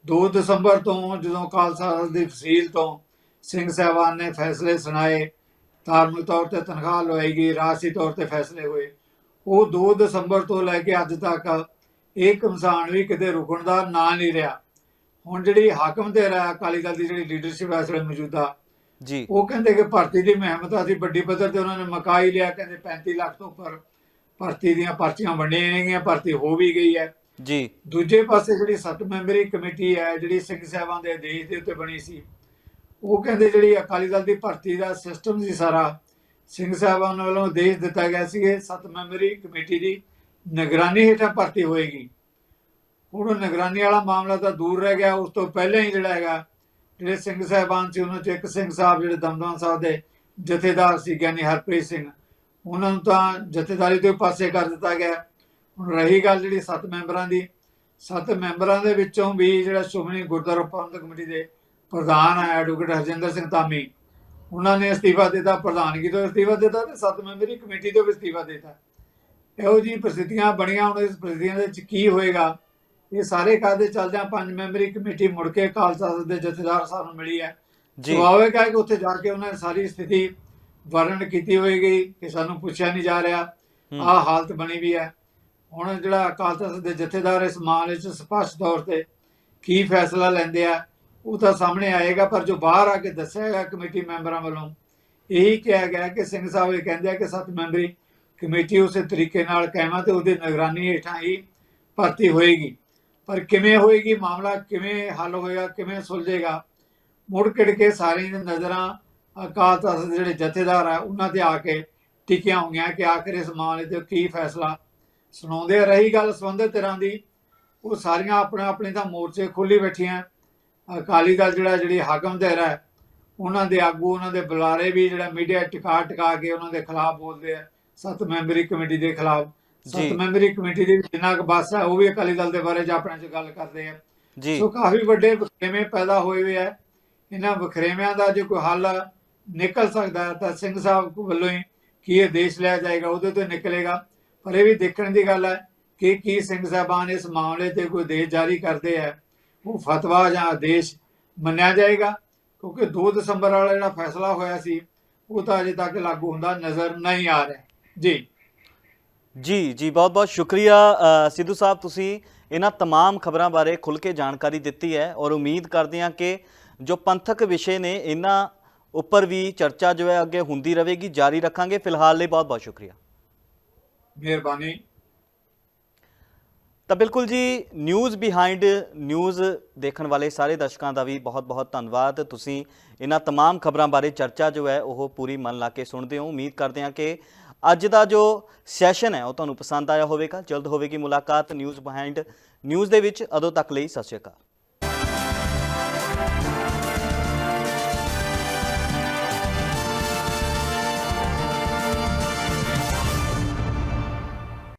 2 ਦਸੰਬਰ ਤੋਂ ਜਦੋਂ ਖਾਲਸਾ ਦੀ ਫਸੀਲ ਤੋਂ ਸਿੰਘ ਸਾਹਿਬਾਨ ਨੇ ਫੈਸਲੇ ਸੁਣਾਏ ਧਾਰਮਿਕ ਤੌਰ ਤੇ ਤਨਖਾਹ ਲਵਾਈ ਗਈ ਰਾਜਸੀ ਤੌਰ ਤੇ ਫੈਸਲੇ ਹੋਏ। ਉਹ 2 ਦਸੰਬਰ ਤੋਂ ਲੈ ਕੇ ਅੱਜ ਤੱਕ ਇਹ ਕਮਸਾਨ ਵੀ ਕਿਤੇ ਰੁਕਣ ਦਾ ਨਾਂ ਨਹੀਂ ਰਿਹਾ। ਹੁਣ ਜਿਹੜੀ ਹਾਕਮ ਤੇ ਰਿਹਾ ਅਕਾਲੀ ਦਲ ਦੀ ਜਿਹੜੀ ਲੀਡਰਸ਼ਿਪ ਹੈ ਇਸ ਵੇਲੇ ਮੌਜੂਦਾ ਜੀ। ਉਹ ਕਹਿੰਦੇ ਕਿ ਭਰਤੀ ਦੀ ਮਹਿਮਤਾ ਸੀ ਵੱਡੀ ਪੱਧਰ ਤੇ ਉਹਨਾਂ ਨੇ ਮਕਾ ਹੀ ਲਿਆ ਕਹਿੰਦੇ 35 ਲੱਖ ਤੋਂ ਉੱਪਰ ਭਰਤੀ ਦੀਆਂ ਪਰਚੀਆਂ ਵੰਡੀਆਂ ਨੇਗੀਆਂ ਭਰਤੀ ਹੋ ਵੀ ਗਈ ਹੈ। ਜੀ। ਦੂਜੇ ਪਾਸੇ ਜਿਹੜੀ ਸੱਤ ਮੈਂਬਰੀ ਕਮੇਟੀ ਹੈ ਜਿਹੜੀ ਸਿੰਘ ਸਾਹਿਬਾਂ ਦੇ ਆਦੇਸ਼ ਦੇ ਉੱਤੇ ਬਣੀ ਸੀ ਉਹ ਕਹਿੰਦੇ ਜਿਹੜੀ ਅਕਾਲੀ ਦਲ ਦੀ ਭਰਤੀ ਦਾ ਸਿਸਟਮ ਸੀ ਸਾਰਾ ਸਿੰਘ ਸਾਹਿਬਾਂ ਵੱਲੋਂ ਆਦੇਸ਼ ਦਿੱਤਾ ਗਿਆ ਸੀ ਕਿ ਸੱਤ ਮੈਂਬਰੀ ਕਮੇਟੀ ਦੀ ਨਿਗਰਾਨੀ ਹੇਠਾਂ ਭਰਤੀ ਹੋਏਗੀ। ਹੁਣ ਉਹ ਨਿਗਰਾਨੀ ਵਾਲਾ ਮਾਮਲਾ ਤਾਂ ਦੂਰ ਰਹਿ ਗਿਆ। ਉਸ ਤੋਂ ਪਹਿਲਾਂ ਹੀ ਜਿਹੜਾ ਹੈਗਾ, ਜਿਹੜੇ ਸਿੰਘ ਸਾਹਿਬਾਨ ਸੀ, ਉਹਨਾਂ ਚ ਇੱਕ ਸਿੰਘ ਸਾਹਿਬ ਜਿਹੜੇ ਦਮਦਮਾ ਸਾਹਿਬ ਦੇ ਜਥੇਦਾਰ ਸੀ, ਗਿਆਨੀ ਹਰਪ੍ਰੀਤ ਸਿੰਘ, ਉਹਨਾਂ ਨੂੰ ਤਾਂ ਜਥੇਦਾਰੀ ਤੋਂ ਪਾਸੇ ਕਰ ਦਿੱਤਾ ਗਿਆ। ਹੁਣ ਰਹੀ ਗੱਲ ਜਿਹੜੀ ਸੱਤ ਮੈਂਬਰਾਂ ਦੀ, ਸੱਤ ਮੈਂਬਰਾਂ ਦੇ ਵਿੱਚੋਂ ਵੀ ਜਿਹੜਾ ਸ਼੍ਰੋਮਣੀ ਗੁਰਦੁਆਰਾ ਪ੍ਰਬੰਧਕ ਕਮੇਟੀ ਦੇ ਪ੍ਰਧਾਨ ਹੈ ਐਡਵੋਕੇਟ ਹਰਜਿੰਦਰ ਸਿੰਘ ਧਾਮੀ, ਉਹਨਾਂ ਨੇ ਅਸਤੀਫਾ ਦਿੱਤਾ, ਪ੍ਰਧਾਨਗੀ ਤੋਂ ਅਸਤੀਫਾ ਦਿੱਤਾ ਤੇ ਸੱਤ ਮੈਂਬਰੀ ਕਮੇਟੀ ਤੋਂ ਵੀ ਅਸਤੀਫਾ ਦਿੱਤਾ। ਇਹੋ ਜੀ ਪ੍ਰਸਥਿਤੀਆਂ ਬਣੀਆਂ ਹੁਣ ਇਸ ਪ੍ਰਸਥਿਤੀਆਂ ਦੇ ਵਿੱਚ ਕੀ ਹੋਏਗਾ? ਇਹ ਸਾਰੇ ਕਾਦੇ ਚੱਲਦਿਆਂ ਪੰਜ ਮੈਂਬਰੀ ਕਮੇਟੀ ਮੁੜ ਕੇ ਖਾਲਸਾ ਸਭਾ ਦੇ ਜਥੇਦਾਰ ਸਾਹਿਬ ਨੂੰ ਮਿਲੀ ਹੈ। ਜੀ। ਸੁਭਾਵਿਕ ਹੈ ਕਿ ਉੱਥੇ ਜਾ ਕੇ ਉਹਨਾਂ ਨੇ ਸਾਰੀ ਸਥਿਤੀ ਵਰਣਨ ਕੀਤੀ ਹੋਏਗੀ ਕਿ ਸਾਨੂੰ ਪੁੱਛਿਆ ਨਹੀਂ ਜਾ ਰਿਹਾ। ਆਹ ਹਾਲਤ ਬਣੀ ਵੀ ਹੈ। ਹੁਣ ਜਿਹੜਾ ਅਕਾਲ ਤਖਤ ਦੇ ਜਥੇਦਾਰ ਇਸ ਮਾਮਲੇ ਵਿੱਚ ਸਪਸ਼ਟ ਤੌਰ ਤੇ ਕੀ ਫੈਸਲਾ ਲੈਂਦੇ ਆ ਉਹ ਤਾਂ ਸਾਹਮਣੇ ਆਏਗਾ ਪਰ ਜੋ ਬਾਹਰ ਆ ਕੇ ਦੱਸਿਆ ਗਿਆ ਕਮੇਟੀ ਮੈਂਬਰਾਂ ਵੱਲੋਂ ਇਹੀ ਕਿਹਾ ਗਿਆ ਕਿ ਸਿੰਘ ਸਾਹਿਬ ਇਹ ਕਹਿੰਦੇ ਆ ਕਿ ਸੱਤ ਮੈਂਬਰੀ ਕਮੇਟੀ ਉਸੇ ਤਰੀਕੇ ਨਾਲ ਕਾਇਮਾ ਤੇ ਉਹਦੇ ਨਿਗਰਾਨੀ ਹੇਠਾਂ ਹੀ ਭਰਤੀ ਹੋਏਗੀ। ਪਰ ਕਿਵੇਂ ਹੋਏਗੀ, ਮਾਮਲਾ ਕਿਵੇਂ ਹੱਲ ਹੋਏਗਾ, ਕਿਵੇਂ ਸੁਲਝੇਗਾ ਮੁੜ ਕਿੜ ਕੇ ਸਾਰੀਆਂ ਦੀਆਂ ਨਜ਼ਰਾਂ ਅਕਾਲ ਤਖਤ ਜਿਹੜੇ ਜਥੇਦਾਰ ਆ, ਉਹਨਾਂ ਤੇ ਆ ਕੇ ਟਿਕੀਆਂ ਹੋਈਆਂ ਕਿ ਆਖਿਰ ਇਸ ਮਾਮਲੇ ਤੇ ਕੀ ਫੈਸਲਾ ਸੁਣਾਉਂਦੇ ਰਹੀ ਗੱਲ ਸੰਬੰਧਿਤ ਤਰ੍ਹਾਂ ਦੀ, ਉਹ ਸਾਰੀਆਂ ਆਪਣੇ ਆਪਣੇ ਤਾਂ ਮੋਰਚੇ ਖੋਲੀ ਬੈਠੀਆਂ। ਅਕਾਲੀ ਦਲ ਜਿਹੜਾ, ਜਿਹੜੀ ਹਾਕਮ ਧਿਰ ਹੈ, ਉਹਨਾਂ ਦੇ ਆਗੂ, ਉਹਨਾਂ ਦੇ ਬੁਲਾਰੇ ਵੀ ਜਿਹੜਾ ਮੀਡੀਆ ਟਿਕਾ ਟਿਕਾ ਕੇ ਉਹਨਾਂ ਦੇ ਖਿਲਾਫ ਬੋਲਦੇ ਆ। ਸੱਤ ਮੈਂਬਰੀ ਕਮੇਟੀ ਦੇ ਖਿਲਾਫ। ਸੱਤ ਮੈਂਬਰੀ ਕਮੇਟੀ ਦੀ ਜਿੰਨਾ ਕੁ ਬੱਸ ਹੈ ਉਹ ਵੀ ਅਕਾਲੀ ਦਲ ਦੇ ਬਾਰੇ ਚ ਆਪਣੇ ਚ ਗੱਲ ਕਰਦੇ ਆ। ਜੀ। ਸੋ ਕਾਫੀ ਵੱਡੇ ਵਖਰੇਵੇਂ ਪੈਦਾ ਹੋਏ ਹੋਏ ਆ। ਇਹਨਾਂ ਵਖਰੇਵਿਆਂ ਦਾ ਜੇ ਕੋਈ ਹੱਲ ਨਿਕਲ ਸਕਦਾ ਤਾਂ ਸਿੰਘ ਸਾਹਿਬ ਵੱਲੋਂ ਹੀ ਕੀ ਇਹ ਦੇਸ਼ ਲਿਆ ਜਾਏਗਾ ਉਹਦੇ ਤੋਂ ਨਿਕਲੇਗਾ। ਪਰ ਇਹ ਵੀ ਦੇਖਣ ਦੀ ਗੱਲ ਹੈ ਕਿ ਕੀ ਸਿੰਘ ਸਾਹਿਬਾਨ ਇਸ ਮਾਮਲੇ ਤੇ ਕੋਈ ਦੇਸ਼ ਜਾਰੀ ਕਰਦੇ ਆ। ਉਹ ਫਤਵਾ ਜਾਂ ਆਦੇਸ਼ ਮੰਨਿਆ ਜਾਏਗਾ ਕਿਉਂਕਿ 2 ਦਸੰਬਰ ਵਾਲਾ ਜਿਹੜਾ ਫੈਸਲਾ ਹੋਇਆ ਸੀ ਉਹ ਤਾਂ ਅਜੇ ਤੱਕ ਲਾਗੂ ਹੁੰਦਾ ਨਜ਼ਰ ਨਹੀਂ ਆ ਰਿਹਾ। ਜੀ ਜੀ ਜੀ ਬਹੁਤ ਬਹੁਤ ਸ਼ੁਕਰੀਆ ਅ, ਸਿੱਧੂ ਸਾਹਿਬ ਤੁਸੀਂ ਇਹਨਾਂ तमाम ਖਬਰਾਂ ਬਾਰੇ ਖੁੱਲ ਕੇ ਜਾਣਕਾਰੀ ਦਿੱਤੀ ਹੈ ਔਰ ਉਮੀਦ ਕਰਦੇ ਹਾਂ ਕਿ ਜੋ ਪੰਥਕ ਵਿਸ਼ੇ ਨੇ ਇਹਨਾਂ ਉੱਪਰ ਵੀ ਚਰਚਾ ਜੋ ਹੈ ਅੱਗੇ ਹੁੰਦੀ ਰਹੇਗੀ ਜਾਰੀ ਰੱਖਾਂਗੇ ਫਿਲਹਾਲ ਲਈ ਬਹੁਤ ਬਹੁਤ ਸ਼ੁਕਰੀਆ ਮਿਹਰਬਾਨੀ ਤਾਂ ਬਿਲਕੁਲ ਜੀ ਨਿਊਜ਼ ਬਿਹਾਈਂਡ ਨਿਊਜ਼ ਦੇਖਣ ਵਾਲੇ ਸਾਰੇ ਦਰਸ਼ਕਾਂ ਦਾ ਵੀ ਬਹੁਤ-ਬਹੁਤ ਧੰਨਵਾਦ ਤੁਸੀਂ ਇਹਨਾਂ तमाम ਖਬਰਾਂ ਬਾਰੇ ਚਰਚਾ ਜੋ ਹੈ ਉਹ ਪੂਰੀ ਮਨ ਲਾ ਕੇ ਸੁਣਦੇ ਹੋ ਉਮੀਦ ਕਰਦੇ ਹਾਂ ਕਿ ਅੱਜ ਦਾ ਜੋ ਸੈਸ਼ਨ ਹੈ, ਉਹ ਤੁਹਾਨੂੰ ਪਸੰਦ ਆਇਆ ਹੋਵੇਗਾ। ਜਲਦ ਹੋਵੇਗੀ ਮੁਲਾਕਾਤ ਨਿਊਜ਼ ਬਿਹਾਈਂਡ ਨਿਊਜ਼ ਦੇ ਵਿੱਚ। ਅਦੋਂ ਤੱਕ ਲਈ ਸਤਿ ਸ਼੍ਰੀ ਅਕਾਲ।